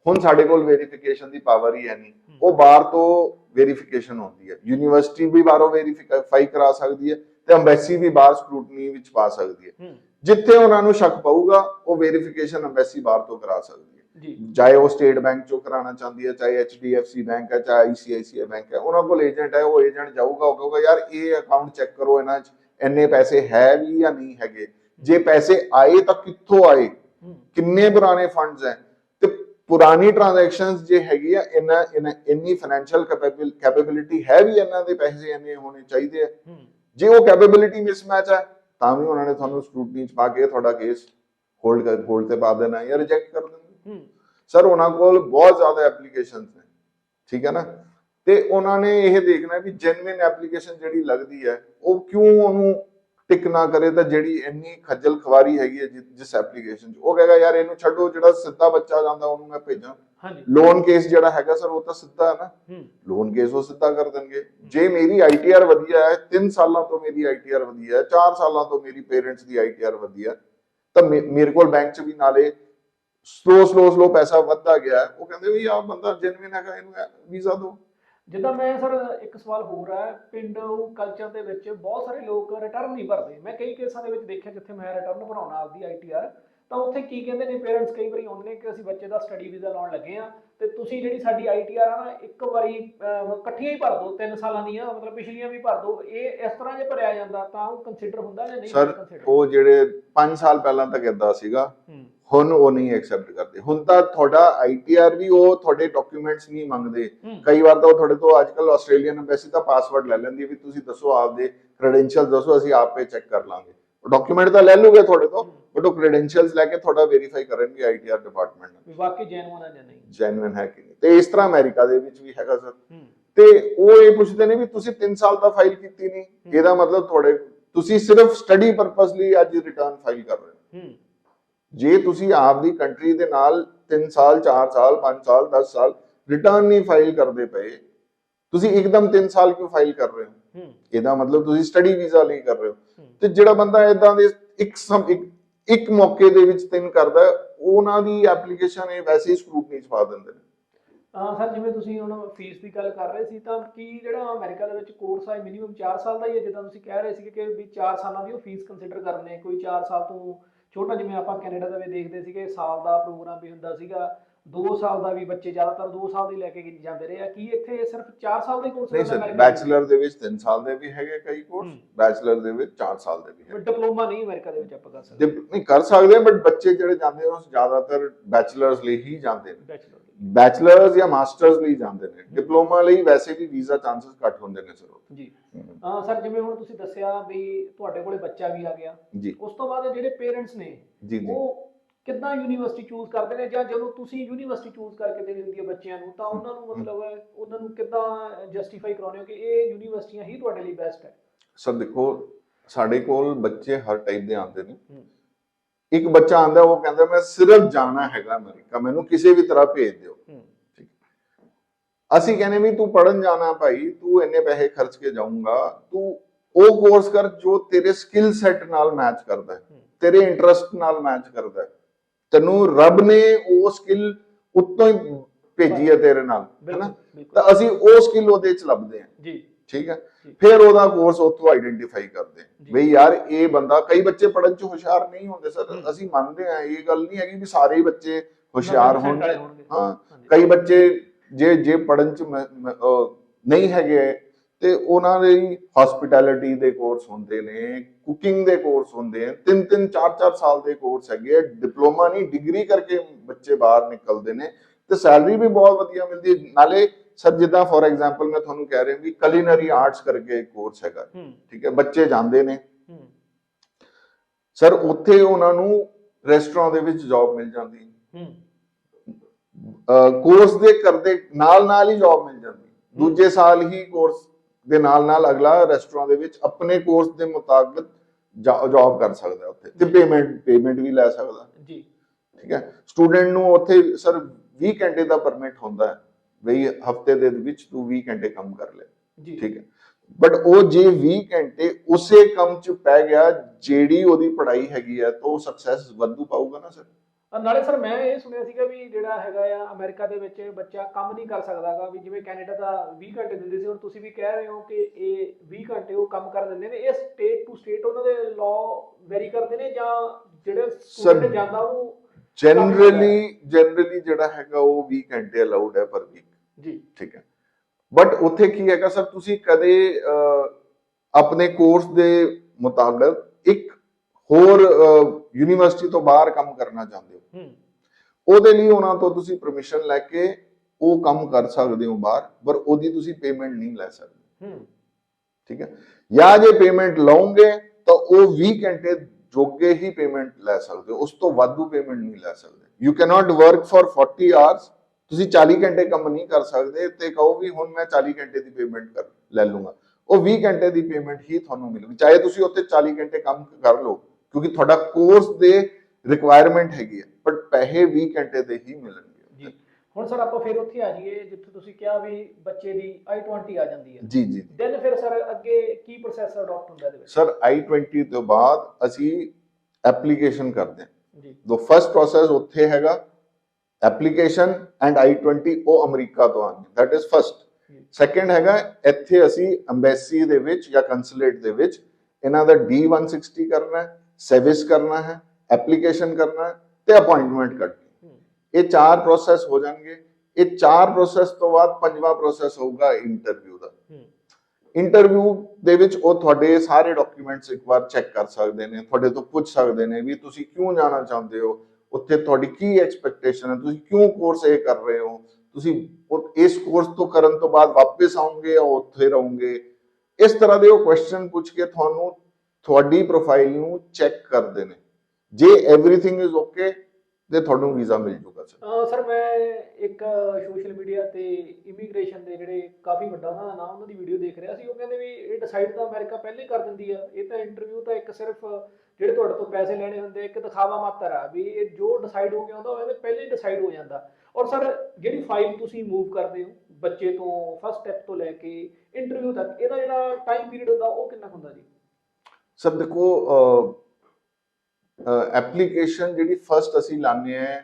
ਹੁਣ ਸਾਡੇ ਕੋਲ ਵੈਰੀਫਿਕੇਸ਼ਨ ਦੀ ਪਾਵਰ ਹੀ ਹੈ ਨਹੀਂ। ਉਹ ਬਾਹਰ ਤੋਂ ਵੈਰੀਫਿਕੇਸ਼ਨ ਹੁੰਦੀ ਹੈ। ਯੂਨੀਵਰਸਿਟੀ ਵੀ ਬਾਹਰੋਂ ਵੈਰੀਫਾਈ ਕਰਾ ਸਕਦੀ ਹੈ ਤੇ ਅੰਬੈਸੀ ਵੀ ਬਾਹਰ ਸਕਰੂਟਨੀ ਵਿੱਚ ਪਾ ਸਕਦੀ ਹੈ। ਹੂੰ। ਜਿੱਥੇ ਉਹਨਾਂ ਨੂੰ ਸ਼ੱਕ ਪਊਗਾ ਉਹ ਵੈਰੀਫਿਕੇਸ਼ਨ ਅੰਬੈਸੀ ਬਾਹਰ ਤੋਂ ਕਰਾ ਸਕਦੀ ਹੈ। ਜੀ। ਚਾਹੇ ਉਹ ਸਟੇਟ ਬੈਂਕ ਚੋਂ ਕਰਾਉਣਾ ਚਾਹੁੰਦੀ ਹੈ ਚਾਹੇ HDFC ਬੈਂਕ ਹੈ ਚਾਹੇ ICICI ਬੈਂਕ ਹੈ। ਉਹਨਾਂ ਕੋਲ ਏਜੰਟ ਹੈ ਉਹ ਏਜੰਟ ਜਾਊਗਾ ਉਹ ਕਹੂਗਾ ਯਾਰ ਇਹ ਅਕਾਊਂਟ ਚੈੱਕ ਕਰੋ ਇਹਨਾਂ 'ਚ। ਇੰਨੇ ਪੈਸੇ ਹੈ ਵੀ ਜਾਂ ਨਹੀਂ ਹੈਗੇ? ਜੇ ਪੈਸੇ ਆਏ ਤਾਂ ਕਿੱਥੋਂ ਆਏ? ਹੂੰ। ਕਿੰਨੇ ਪੁਰਾਣੇ ਫੰਡਸ ਹੈ? ਤੇ ਪੁਰਾਣੀ ਟ੍ਰਾਂਜੈਕਸ਼ਨਸ ਜੇ ਹੈਗੀ ਆ ਇਹਨਾਂ ਇਹਨਾਂ- ਇੰਨੀ ਫਾਈਨੈਂਸ਼ੀਅਲ ਕੈਪੇਬਿਲਿਟੀ ਹੈ ਵੀ ਇਹਨਾਂ ਦੇ ਪੈਸੇ ਇੰਨੇ ਹੋਣੇ ਚਾਹੀਦੇ ਆ? ਹੂੰ। ਜੇ ਉਹ ਕੈਪੇਬਿਲਿਟੀ ਮਿਸਮੈਚ ਹੈ ਤਾਂ ਵੀ ਉਹਨਾਂ ਨੇ ਤੁਹਾਨੂੰ ਸਕ੍ਰੂਟਨੀ ਚ ਪਾ ਕੇ ਤੁਹਾਡਾ ਕੇਸ ਹੋਲਡ ਕਰ ਹੋਲਡ ਤੇ ਪਾ ਦੇਣਾ ਜਾਂ ਰਿਜੈਕਟ ਕਰ ਦੇਣਾ। ਹੂੰ। ਸਰ ਉਹਨਾਂ ਕੋਲ ਬਹੁਤ ਜ਼ਿਆਦਾ ਐਪਲੀਕੇਸ਼ਨਸ ਨੇ। ਠੀਕ ਹੈ ਨਾ? ਤੇ ਉਹਨਾਂ ਨੇ ਇਹ ਦੇਖਣਾ ਵੀ ਜੈਨੂਇਨ ਐਪਲੀਕੇਸ਼ਨ ਜਿਹੜੀ ਲੱਗਦੀ ਹੈ ਉਹ ਕਿਉਂ ਉਹਨੂੰ ਟਿਕ ਨਾ ਕਰੇ ਤਾਂ ਜਿਹੜੀ ਇੰਨੀ ਖੱਜਲ ਖਵਾਰੀ ਹੈਗੀ ਹੈ ਜਿਸ ਐਪਲੀਕੇਸ਼ਨ 'ਚ। ਉਹ ਕਹੇਗਾ ਯਾਰ ਇਹਨੂੰ ਛੱਡੋ ਜਿਹੜਾ ਸਿੱਧਾ ਬੱਚਾ ਜਾਂਦਾ ਉਹਨੂੰ ਮੈਂ ਭੇਜਾਂ। ਹਾਂਜੀ। ਲੋਨ ਕੇਸ ਜਿਹੜਾ ਹੈਗਾ ਸਰ ਉਹ ਤਾਂ ਸਿੱਧਾ ਹੈ ਨਾ। ਹੂੰ। ਲੋਨ ਕੇਸ ਉਹ ਸਿੱਧਾ ਕਰ ਦੇਣਗੇ। ਜੇ ਮੇਰੀ ਆਈਟੀਆਰ ਵਧੀਆ ਹੈ 3 ਸਾਲਾਂ ਤੋਂ ਮੇਰੀ ਆਈਟੀਆਰ ਵਧੀਆ ਹੈ 4 ਸਾਲਾਂ ਤੋਂ ਮੇਰੀ ਪੇਰੈਂਟਸ ਦੀ ਆਈਟੀਆਰ ਵਧੀਆ ਤਾਂ ਮੇਰੇ ਕੋਲ ਬੈਂਕ 'ਚ ਵੀ ਨਾਲੇ ਸਲੋ ਸਲੋ ਸਲੋ ਪੈਸਾ ਵੱਧਦਾ ਗਿਆ। ਉਹ ਕਹਿੰਦੇ ਵੀ ਆਹ ਬੰਦਾ ਜੈਨੂਇਨ ਹੈਗਾ ਇਹਨੂੰ ਵੀਜ਼ਾ ਦਿਓ। ਜਿੱਦਾਂ ਮੈਂ ਸਰ ਇੱਕ ਸਵਾਲ ਹੋਰ ਹੈ ਪਿੰਡੂ ਕਲਚਰ ਦੇ ਵਿੱਚ ਬਹੁਤ ਸਾਰੇ ਲੋਕ ਰਿਟਰਨ ਨਹੀਂ ਭਰਦੇ। ਮੈਂ ਕਈ ਕੇਸਾਂ ਦੇ ਵਿੱਚ ਦੇਖਿਆ ਜਿੱਥੇ ਮੈਂ ਰਿਟਰਨ ਭਰਾਉਣਾ ਆਪਦੀ ਆਈਟੀਆਰ ਤਾਂ ਉੱਥੇ ਕੀ ਕਹਿੰਦੇ ਨੇ ਪੇਰੈਂਟਸ ਕਈ ਵਾਰੀ ਆਉਂਦੇ ਨੇ ਕਿ ਅਸੀਂ ਬੱਚੇ ਦਾ ਸਟੱਡੀ ਵੀਜ਼ਾ ਲਾਉਣ ਲੱਗੇ ਆ ਤੇ ਤੁਸੀਂ ਜਿਹੜੀ ਸਾਡੀ ਆਈਟੀਆਰ ਆ ਨਾ ਇੱਕ ਵਾਰੀ ਇਕੱਠੀਆਂ ਹੀ ਭਰ ਦਿਓ 3 ਸਾਲਾਂ ਦੀਆਂ ਮਤਲਬ ਪਿਛਲੀਆਂ ਵੀ ਭਰ ਦਿਓ। ਇਹ ਇਸ ਤਰ੍ਹਾਂ ਜੇ ਭਰਿਆ ਜਾਂਦਾ ਤਾਂ ਉਹ ਕੰਸੀਡਰ ਹੁੰਦਾ ਜਾਂ ਨਹੀਂ ਸਰ ਉਹ ਜਿਹੜੇ 5 ਸਾਲ ਪਹਿਲਾਂ ਤੱਕ ਏਦਾਂ ਸੀਗਾ ਹੂੰ। ਹੁਣ ਉਹ ਨਹੀਂ ਐਕਸੈਪਟ ਕਰਦੇ। ਹੁਣ ਤਾਂ ਤੁਹਾਡਾ ਆਈਟੀਆਰ ਵੀ ਉਹ ਤੁਹਾਡੇ ਡਾਕੂਮੈਂਟਸ ਨਹੀਂ ਮੰਗਦੇ। ਹੂੰ। ਕਈ ਵਾਰ ਤਾਂ ਉਹ ਤੁਹਾਡੇ ਤੋਂ ਅੱਜਕੱਲ ਆਸਟ੍ਰੇਲੀਅਨ ਐਮਬੈਸੀ ਦਾ ਪਾਸਵਰਡ ਲੈ ਲੈਂਦੀ ਹੈ ਵੀ ਤੁਸੀਂ ਦੱਸੋ ਆਪਦੇ ਕ੍ਰੈਡੈਂਸ਼ੀਅਲਸ ਦੱਸੋ ਅਸੀਂ ਆਪੇ ਚੈੱਕ ਕਰ ਲਾਂਗੇ। ਉਹ ਡਾਕੂਮੈਂਟ ਤਾਂ ਲੈ ਲੂਗੇ ਤੁਹਾਡੇ ਤੋਂ ਬਟ ਉਹ ਕ੍ਰੈਡੈਂਸ਼ੀਅਲਸ ਲੈ ਕੇ ਤੁਹਾਡਾ ਵੈਰੀਫਾਈ ਕਰਨਗੇ ਆਈਟੀਆਰ ਡਿਪਾਰਟਮੈਂਟ ਵੀ ਵਾਕਈ ਜੈਨੂਅਨ ਆ ਜਾਂ ਨਹੀਂ? ਜੈਨੂਇਨ ਹੈ ਕਿ ਨਹੀਂ? ਤੇ ਇਸ ਤਰ੍ਹਾਂ ਅਮਰੀਕਾ ਦੇ ਵਿੱਚ ਵੀ ਹੈਗਾ ਸਰ। ਹੂੰ। ਤੇ ਉਹ ਇਹ ਪੁੱਛਦੇ ਨੇ ਵੀ ਤੁਸੀਂ 3 ਸਾਲ ਦਾ ਫਾਈਲ ਕੀਤੀ ਨਹੀਂ। ਇਹਦਾ ਮਤਲਬ ਤੁਹਾਡੇ ਤੁਸੀਂ ਸਿਰਫ ਸਟੱਡੀ ਪਰਪਸ ਲਈ ਅੱਜ ਰਿਟਰਨ ਫਾਈਲ ਕਰ ਰਹੇ ਹੋ। ਹੂੰ। ਜੇ ਤੁਸੀਂ ਆਪਦੀ ਕੰਟਰੀ ਦੇ ਨਾਲ 3 ਸਾਲ 4 ਸਾਲ 5 ਸਾਲ 10 ਸਾਲ ਰਿਟਰਨ ਨਹੀਂ ਫਾਈਲ ਕਰਦੇ ਪਏ ਤੁਸੀਂ ਇੱਕਦਮ 3 ਸਾਲ ਕਿਉਂ ਫਾਈਲ ਕਰ ਰਹੇ ਹੋ? ਇਹਦਾ ਮਤਲਬ ਤੁਸੀਂ ਸਟੱਡੀ ਵੀਜ਼ਾ ਲਈ ਕਰ ਰਹੇ ਹੋ। ਤੇ ਜਿਹੜਾ ਬੰਦਾ ਇਦਾਂ ਦੇ ਇੱਕ ਸਮ ਇੱਕ ਇੱਕ ਮੌਕੇ ਦੇ ਵਿੱਚ ਤਿੰਨ ਕਰਦਾ ਉਹਨਾਂ ਦੀ ਐਪਲੀਕੇਸ਼ਨ ਇਹ ਵੈਸੇ ਹੀ ਸਕਰੂਟਨੀ ਚ ਪਾ ਦਿੰਦੇ ਨੇ। ਹਾਂ ਸਰ ਜਿਵੇਂ ਤੁਸੀਂ ਹੁਣ ਫੀਸ ਦੀ ਗੱਲ ਕਰ ਰਹੇ ਸੀ ਤਾਂ ਕੀ ਜਿਹੜਾ ਅਮਰੀਕਾ ਦੇ ਵਿੱਚ ਕੋਰਸ ਹੈ ਮਿਨੀਮਮ 4 ਸਾਲ ਦਾ ਹੀ ਹੈ? ਜਿੱਦਾਂ ਤੁਸੀਂ ਕਹਿ ਰਹੇ ਸੀ ਕਿ ਵੀ 4 ਸਾਲਾਂ ਦੀ ਉਹ ਫੀਸ ਕੰਸੀਡਰ ਕਰਨੇ ਕੋਈ 4 ਸਾਲ ਤੋਂ ਛੋਟਾ ਜਿਵੇਂ ਆਪਾਂ ਕੈਨੇਡਾ ਦਾ ਵੀ ਦੇਖਦੇ ਸੀਗੇ ਸਾਲ ਦਾ ਪ੍ਰੋਗਰਾਮ ਵੀ ਹੁੰਦਾ ਸੀਗਾ 2 ਸਾਲ ਦਾ ਵੀ ਬੱਚੇ ਜ਼ਿਆਦਾਤਰ 2 ਸਾਲ ਦੀ ਲੈ ਕੇ ਜਾਂਦੇ ਰਹੇ ਆ। ਕੀ ਇੱਥੇ ਸਿਰਫ 4 ਸਾਲ ਦਾ ਕੋਰਸ ਨਹੀਂ ਸਰ ਬੈਚਲਰ ਦੇ ਵਿੱਚ 3 ਸਾਲ ਦੇ ਵੀ ਹੈਗੇ ਕਈ ਕੋਰਸ। ਬੈਚਲਰ ਦੇ ਵਿੱਚ 4 ਸਾਲ ਦੇ ਵੀ ਹੈਗੇ। ਡਿਪਲੋਮਾ ਨਹੀਂ ਅਮਰੀਕਾ ਦੇ ਵਿੱਚ ਆਪਾਂ ਕਰ ਸਕਦੇ। ਨਹੀਂ ਕਰ ਸਕਦੇ ਬਟ ਬੱਚੇ ਜਿਹੜੇ ਜਾਂਦੇ ਉਹ ਜ਼ਿਆਦਾਤਰ ਬੈਚਲਰਸ ਲਈ ਹੀ ਜਾਂਦੇ ਨੇ। ਬੈਚਲਰ ਬੈਚਲਰਸ ਜਾਂ ਮਾਸਟਰਸ ਲਈ ਜਾਂਦੇ ਨੇ। ਡਿਪਲੋਮਾ ਲਈ ਵੈਸੇ ਵੀ ਵੀਜ਼ਾ ਚਾਂਸਸ ਘੱਟ ਹੁੰਦੇ ਨੇ ਸਰ ਜੀ। ਸਰ ਜਿਵੇਂ ਹੁਣ ਤੁਸੀਂ ਦੱਸਿਆ ਵੀ ਤੁਹਾਡੇ ਕੋਲੇ ਬੱਚਾ ਵੀ ਆ ਗਿਆ। ਜੀ। ਉਸ ਤੋਂ ਬਾਅਦ ਜਿਹੜੇ ਪੇਰੈਂਟਸ ਨੇ ਉਹ ਕਿੱਦਾਂ ਯੂਨੀਵਰਸਿਟੀ ਚੂਜ਼ ਕਰਦੇ ਨੇ? ਜਾਂ ਜਦੋਂ ਤੁਸੀਂ ਯੂਨੀਵਰਸਿਟੀ ਚੂਜ਼ ਕਰਕੇ ਦੇਣੀ ਹੁੰਦੀ ਹੈ ਬੱਚਿਆਂ ਨੂੰ ਤਾਂ ਉਹਨਾਂ ਨੂੰ ਮਤਲਬ ਉਹਨਾਂ ਨੂੰ ਕਿੱਦਾਂ ਜਸਟੀਫਾਈ ਕਰਾਉਂਦੇ ਹੋ ਕਿ ਇਹ ਯੂਨੀਵਰਸਿਟੀਆਂ ਹੀ ਤੁਹਾਡੇ ਲਈ ਬੈਸਟ ਹੈ? ਸਰ ਦੇਖੋ ਸਾਡੇ ਕੋਲ ਬੱਚੇ ਹਰ ਟਾਈਪ ਦੇ ਆਉਂਦੇ ਨੇ। ਇੱਕ ਬੱਚਾ ਆਂਦਾ ਉਹ ਕਹਿੰਦਾ ਮੈਂ ਸਿਰਫ ਜਾਣਾ ਹੈਗਾ ਅਮਰੀਕਾ ਮੈਨੂੰ ਕਿਸੇ ਵੀ ਤਰ੍ਹਾਂ ਭੇਜ ਦਿਓ। ਅਸੀਂ ਕਹਿੰਦੇ ਵੀ ਤੂੰ ਪੜਨ ਜਾਣਾ ਭਾਈ ਤੂੰ ਇੰਨੇ ਪੈਸੇ ਖਰਚ ਕੇ ਜਾਊਂਗਾ ਤੂੰ ਉਹ ਕੋਰਸ ਕਰ ਜੋ ਤੇਰੇ ਸਕਿੱਲ ਸੈੱਟ ਨਾਲ ਮੈਚ ਕਰਦਾ ਹੈ। ਤੇਰੇ ਇੰਟਰਸਟ ਨਾਲ ਮੈਚ ਕਰਦਾ ਹੈ। ਤੈਨੂੰ ਰੱਬ ਨੇ ਉਹ ਸਕਿੱਲ ਉੱਤੋਂ ਹੀ ਭੇਜੀ ਹੈ ਤੇਰੇ ਨਾਲ ਹੈਨਾ? ਤਾਂ ਅਸੀਂ ਉਹ ਸਕਿੱਲ ਉਹਦੇ ਚ ਲੱਭਦੇ ਹਾਂ। ਜੀ। ਠੀਕ ਹੈ। ਫਿਰ ਉਹਦਾ ਕੋਰਸ ਉੱਥੋਂ ਆਈਡੈਂਟੀਫਾਈ ਕਰਦੇ। ਬਈ ਯਾਰ ਇਹ ਬੰਦਾ ਕਈ ਬੱਚੇ ਪੜਨ ਚ ਹੁਸ਼ਿਆਰ ਨਹੀਂ ਹੁੰਦੇ ਸਰ। ਅਸੀਂ ਮੰਨਦੇ ਹਾਂ ਇਹ ਗੱਲ ਨਹੀਂ ਹੈਗੀ ਵੀ ਸਾਰੇ ਹੀ ਬੱਚੇ ਹੁਸ਼ਿਆਰ ਹੋਣਗੇ। ਹਾਂ। ਕਈ ਬੱਚੇ ਜੇ ਜੇ ਪੜਨ ਚ ਨਹੀਂ ਹੈਗੇ ਤੇ ਉਹਨਾਂ ਦੇ ਹਸਪਿਟੈਲਿਟੀ ਦੇ ਕੋਰਸ ਹੁੰਦੇ ਨੇ ਕੁਕਿੰਗ ਦੇ ਕੋਰਸ ਹੁੰਦੇ ਨੇ ਤਿੰਨ ਤਿੰਨ ਚਾਰ ਚਾਰ ਸਾਲ ਦੇ ਕੋਰਸ ਹੈਗੇ ਡਿਪਲੋਮਾ ਨਹੀਂ ਡਿਗਰੀ ਕਰਕੇ ਬੱਚੇ ਬਾਹਰ ਨਿਕਲਦੇ ਨੇ ਤੇ ਸੈਲਰੀ ਵੀ ਬਹੁਤ ਵਧੀਆ ਮਿਲਦੀ ਹੈ ਨਾਲੇ ਸਰ ਜਿੱਦਾਂ ਫੋਰ ਐਗਜ਼ਾਮਪਲ ਮੈਂ ਤੁਹਾਨੂੰ ਕਹਿ ਰਿਹਾ ਵੀ ਕਲੀਨਰੀ ਆਰਟਸ ਕਰਕੇ ਇੱਕ ਕੋਰਸ ਹੈਗਾ। ਠੀਕ ਹੈ? ਬੱਚੇ ਜਾਂਦੇ ਨੇ। ਸਰ ਉੱਥੇ ਉਹਨਾਂ ਨੂੰ ਰੈਸਟੋਰੈਂਟ ਦੇ ਵਿੱਚ ਜੌਬ ਮਿਲ ਜਾਂਦੀ। ਹੂੰ। ਕੋਰਸ ਦੇ ਕਰਦੇ ਨਾਲ ਨਾਲ ਹੀ ਜੌਬ ਮਿਲ ਜਾਂਦੀ। ਦੂਜੇ ਸਾਲ ਹੀ ਕੋਰਸ ਦੇ ਨਾਲ ਨਾਲ ਅਗਲਾ ਰੈਸਟੋਰੈਂਟ ਦੇ ਵਿੱਚ ਆਪਣੇ ਕੋਰਸ ਦੇ ਮੁਤਾਬਕ ਜੌਬ ਕਰ ਸਕਦਾ ਉੱਥੇ। ਤੇ। ਪੇਮੈਂਟ ਪੇਮੈਂਟ ਵੀ ਲੈ ਸਕਦਾ। ਜੀ। ਠੀਕ ਹੈ? ਸਟੂਡੈਂਟ ਨੂੰ ਉੱਥੇ ਸਰ 20 ਘੰਟੇ ਦਾ ਪਰਮਿਟ ਹੁੰਦਾ ਹੈ। ਬਈ ਹਫ਼ਤੇ ਦੇ ਵਿੱਚ ਤੂੰ 20 ਘੰਟੇ ਕੰਮ ਕਰ ਲੈ। ਠੀਕ ਹੈ। ਬਟ ਉਹ ਜੇ 20 ਘੰਟੇ ਉਸੇ ਕੰਮ ਚ ਪੈ ਗਿਆ ਜਿਹੜੀ ਉਹਦੀ ਪੜ੍ਹਾਈ ਹੈਗੀ ਹੈ ਤਾਂ ਉਹ ਸਕਸੈਸ ਵਾਧੂ ਪਾਊਗਾ ਨਾ ਸਰ? ਨਾਲੇ ਸਰ ਮੈਂ ਇਹ ਸੁਣਿਆ ਸੀਗਾ ਵੀ ਜਿਹੜਾ ਹੈਗਾ ਆ ਅਮਰੀਕਾ ਦੇ ਵਿੱਚ ਬੱਚਾ ਕੰਮ ਨਹੀਂ ਕਰ ਸਕਦਾਗਾ ਵੀ ਜਿਵੇਂ ਕੈਨੇਡਾ ਦਾ 20 ਘੰਟੇ ਦਿੰਦੇ ਸੀ ਹੁਣ ਤੁਸੀਂ ਵੀ ਕਹਿ ਰਹੇ ਹੋ ਕਿ ਇਹ 20 ਘੰਟੇ ਉਹ ਕੰਮ ਕਰ ਦਿੰਦੇ ਨੇ ਇਹ ਸਟੇਟ ਟੂ ਸਟੇਟ ਉਹਨਾਂ ਦੇ ਲਾਅ ਵੈਰੀ ਕਰਦੇ ਨੇ ਜਾਂ ਜਿਹੜੇ ਸਟੂਡੈਂਟ ਜਾਂਦਾ ਉਹਨੂੰ ਜਨਰਲੀ ਜਨਰਲੀ ਜਿਹੜਾ ਹੈਗਾ ਉਹ 20 ਘੰਟੇ ਅਲਾਉਡ ਹੈ ਪਰ ਵੀਕ ਜੀ। ਠੀਕ ਹੈ। ਬਟ ਉੱਥੇ ਕੀ ਹੈਗਾ ਸਰ ਤੁਸੀਂ ਕਦੇ ਆਪਣੇ ਕੋਰਸ ਦੇ ਮੁਤਾਬਕ ਇੱਕ ਹੋਰ ਯੂਨੀਵਰਸਿਟੀ ਤੋਂ ਬਾਹਰ ਕੰਮ ਕਰਨਾ ਚਾਹੁੰਦੇ ਹੋ? ਹੂੰ। ਉਹਦੇ ਲਈ ਉਹਨਾਂ ਤੋਂ ਤੁਸੀਂ ਪਰਮਿਸ਼ਨ ਲੈ ਕੇ ਉਹ ਕੰਮ ਕਰ ਸਕਦੇ ਹੋ ਬਾਹਰ ਪਰ ਉਹਦੀ ਤੁਸੀਂ ਪੇਮੈਂਟ ਨਹੀਂ ਲੈ ਸਕਦੇ। ਹੂੰ। ਠੀਕ ਹੈ। ਜਾਂ ਜੇ ਪੇਮੈਂਟ ਲਓਗੇ ਤਾਂ ਉਹ 20 ਘੰਟੇ ਜੋਗੇ ਹੀ ਪੇਮੈਂਟ ਲੈ ਸਕਦੇ ਹੋ। ਉਸ ਤੋਂ ਵਾਧੂ ਪੇਮੈਂਟ ਨਹੀਂ ਲੈ ਸਕਦੇ। You cannot work for 40 hours ਤੁਸੀਂ 40 ਘੰਟੇ ਕੰਮ ਨਹੀਂ ਕਰ ਸਕਦੇ ਤੇ ਕਹੋ ਵੀ ਹੁਣ ਮੈਂ 40 ਘੰਟੇ ਦੀ ਪੇਮੈਂਟ ਕਰ ਲੈ ਲੂੰਗਾ। ਉਹ 20 ਘੰਟੇ ਦੀ ਪੇਮੈਂਟ ਹੀ ਤੁਹਾਨੂੰ ਮਿਲੂਗੀ ਚਾਹੇ ਤੁਸੀਂ ਉੱਥੇ 40 ਘੰਟੇ ਕੰਮ ਕਰ ਲਓ ਕਿਉਂਕਿ ਤੁਹਾਡਾ ਕੋਰਸ ਦੇ ਰਿਕੁਆਇਰਮੈਂਟ ਹੈਗੀ ਹੈ ਬਟ ਪੈਸੇ 20 ਘੰਟੇ ਦੇ ਹੀ ਮਿਲਣਗੇ। ਜੀ। ਹੁਣ ਸਰ ਆਪਾਂ ਫਿਰ ਉੱਥੇ ਆ ਜਾਈਏ ਜਿੱਥੇ ਤੁਸੀਂ ਕਿਹਾ ਵੀ ਬੱਚੇ ਦੀ I20 ਆ ਜਾਂਦੀ ਹੈ। ਜੀ ਜੀ ਦੈਨ ਫਿਰ ਸਰ ਅੱਗੇ ਕੀ ਪ੍ਰੋਸੈਸ ਅਡਾਪਟ ਹੁੰਦਾ ਇਹਦੇ ਵਿੱਚ? ਸਰ i20 ਤੋਂ ਬਾਅਦ ਅਸੀਂ ਐਪਲੀਕੇਸ਼ਨ ਕਰਦੇ ਹਾਂ। ਜੀ। ਦੋ ਫਰਸਟ ਪ੍ਰੋਸੈਸ ਉੱਥੇ ਹੈਗਾ ਐਪਲੀਕੇਸ਼ਨ ਐਂਡ i20 ਉਹ ਅਮਰੀਕਾ ਤੋਂ ਆਉਂਦੀ ਦੈਟ ਇਜ਼ ਫਰਸਟ। ਸੈਕੰਡ ਹੈਗਾ ਇੱਥੇ ਅਸੀਂ ਐਮਬੈਸੀ ਦੇ ਵਿੱਚ ਜਾਂ ਕੰਸੂਲੇਟ ਦੇ ਵਿੱਚ ਇਹਨਾਂ ਦਾ D160 ਕਰਨਾ ਹੈ ਸਰਵਿਸ ਕਰਨਾ ਹੈ ਐਪਲੀਕੇਸ਼ਨ ਕਰਨਾ ਹੈ ਤੇ ਅਪਾਇੰਟਮੈਂਟ ਹੂੰ। ਇਹ ਚਾਰ ਪ੍ਰੋਸੈਸ ਹੋ ਜਾਣਗੇ। ਇਹ ਚਾਰ ਪ੍ਰੋਸੈਸ ਤੋਂ ਬਾਅਦ ਪੰਜਵਾਂ ਪ੍ਰੋਸੈਸ ਹੋਊਗਾ ਇੰਟਰਵਿਊ ਦਾ। ਇੰਟਰਵਿਊ ਦੇ ਵਿੱਚ ਉਹ ਤੁਹਾਡੇ ਸਾਰੇ ਡਾਕੂਮੈਂਟਸ ਇੱਕ ਵਾਰ ਚੈੱਕ ਕਰ ਸਕਦੇ ਨੇ ਤੁਹਾਡੇ ਤੋਂ ਪੁੱਛ ਸਕਦੇ ਨੇ ਵੀ ਤੁਸੀਂ ਕਿਉਂ ਜਾਣਾ ਚਾਹੁੰਦੇ ਹੋ? ਉੱਥੇ ਤੁਹਾਡੀ ਕੀ ਐਕਸਪੈਕਟੇਸ਼ਨ ਹੈ? ਤੁਸੀਂ ਕਿਉਂ ਕੋਰਸ ਇਹ ਕਰ ਰਹੇ ਹੋ? ਤੁਸੀਂ ਇਸ ਕੋਰਸ ਤੋਂ ਕਰਨ ਤੋਂ ਬਾਅਦ ਵਾਪਸ ਆਉਂਗੇ ਜਾਂ ਉੱਥੇ ਰਹੋਗੇ? ਇਸ ਤਰ੍ਹਾਂ ਦੇ ਉਹ ਕੁਐਸਚਨ ਪੁੱਛ ਕੇ ਤੁਹਾਨੂੰ ਤੁਹਾਡੀ ਪ੍ਰੋਫਾਈਲ ਨੂੰ ਚੈੱਕ ਕਰਦੇ ਨੇ। ਜੇ ਐਵਰੀਥਿੰਗ ਇਜ਼ ਓਕੇ ਤੇ ਤੁਹਾਨੂੰ ਵੀਜ਼ਾ ਮਿਲ ਜੂਗਾ ਸਰ। ਸਰ ਮੈਂ ਇੱਕ ਸੋਸ਼ਲ ਮੀਡੀਆ ਤੇ ਇਮੀਗ੍ਰੇਸ਼ਨ ਦੇ ਜਿਹੜੇ ਕਾਫੀ ਵੱਡਾ ਦਾ ਨਾਮ ਉਹਨਾਂ ਦੀ ਵੀਡੀਓ ਦੇਖ ਰਿਹਾ ਸੀ। ਉਹ ਕਹਿੰਦੇ ਵੀ ਇਹ ਡਿਸਾਈਡ ਤਾਂ ਅਮਰੀਕਾ ਪਹਿਲੇ ਕਰ ਦਿੰਦੀ ਆ। ਇਹ ਤਾਂ ਇੰਟਰਵਿਊ ਤਾਂ ਇੱਕ ਸਿਰਫ ਜਿਹੜੇ ਤੁਹਾਡੇ ਤੋਂ ਪੈਸੇ ਲੈਣੇ ਹੁੰਦੇ ਇੱਕ ਦਿਖਾਵਾ ਮਾਤਰ ਆ ਵੀ ਇਹ ਜੋ ਡਿਸਾਈਡ ਹੋ ਗਿਆ ਹੁੰਦਾ ਉਹ ਇਹਦੇ ਪਹਿਲੇ ਡਿਸਾਈਡ ਹੋ ਜਾਂਦਾ। ਔਰ ਸਰ ਜਿਹੜੀ ਫਾਈਲ ਤੁਸੀਂ ਮੂਵ ਕਰਦੇ ਹੋ ਬੱਚੇ ਤੋਂ ਫਸਟ ਸਟੈਪ ਤੋਂ ਲੈ ਕੇ ਇੰਟਰਵਿਊ ਤੱਕ ਇਹਦਾ ਜਿਹੜਾ ਟਾਈਮ ਪੀਰੀਅਡ ਹੁੰਦਾ ਉਹ ਕਿੰਨਾ ਕੁ ਹੁੰਦਾ ਜੀ? ਸਰ ਦੇਖੋ ਐਪਲੀਕੇਸ਼ਨ ਜਿਹੜੀ ਫਰਸਟ ਅਸੀਂ ਲਾਣੇ ਆ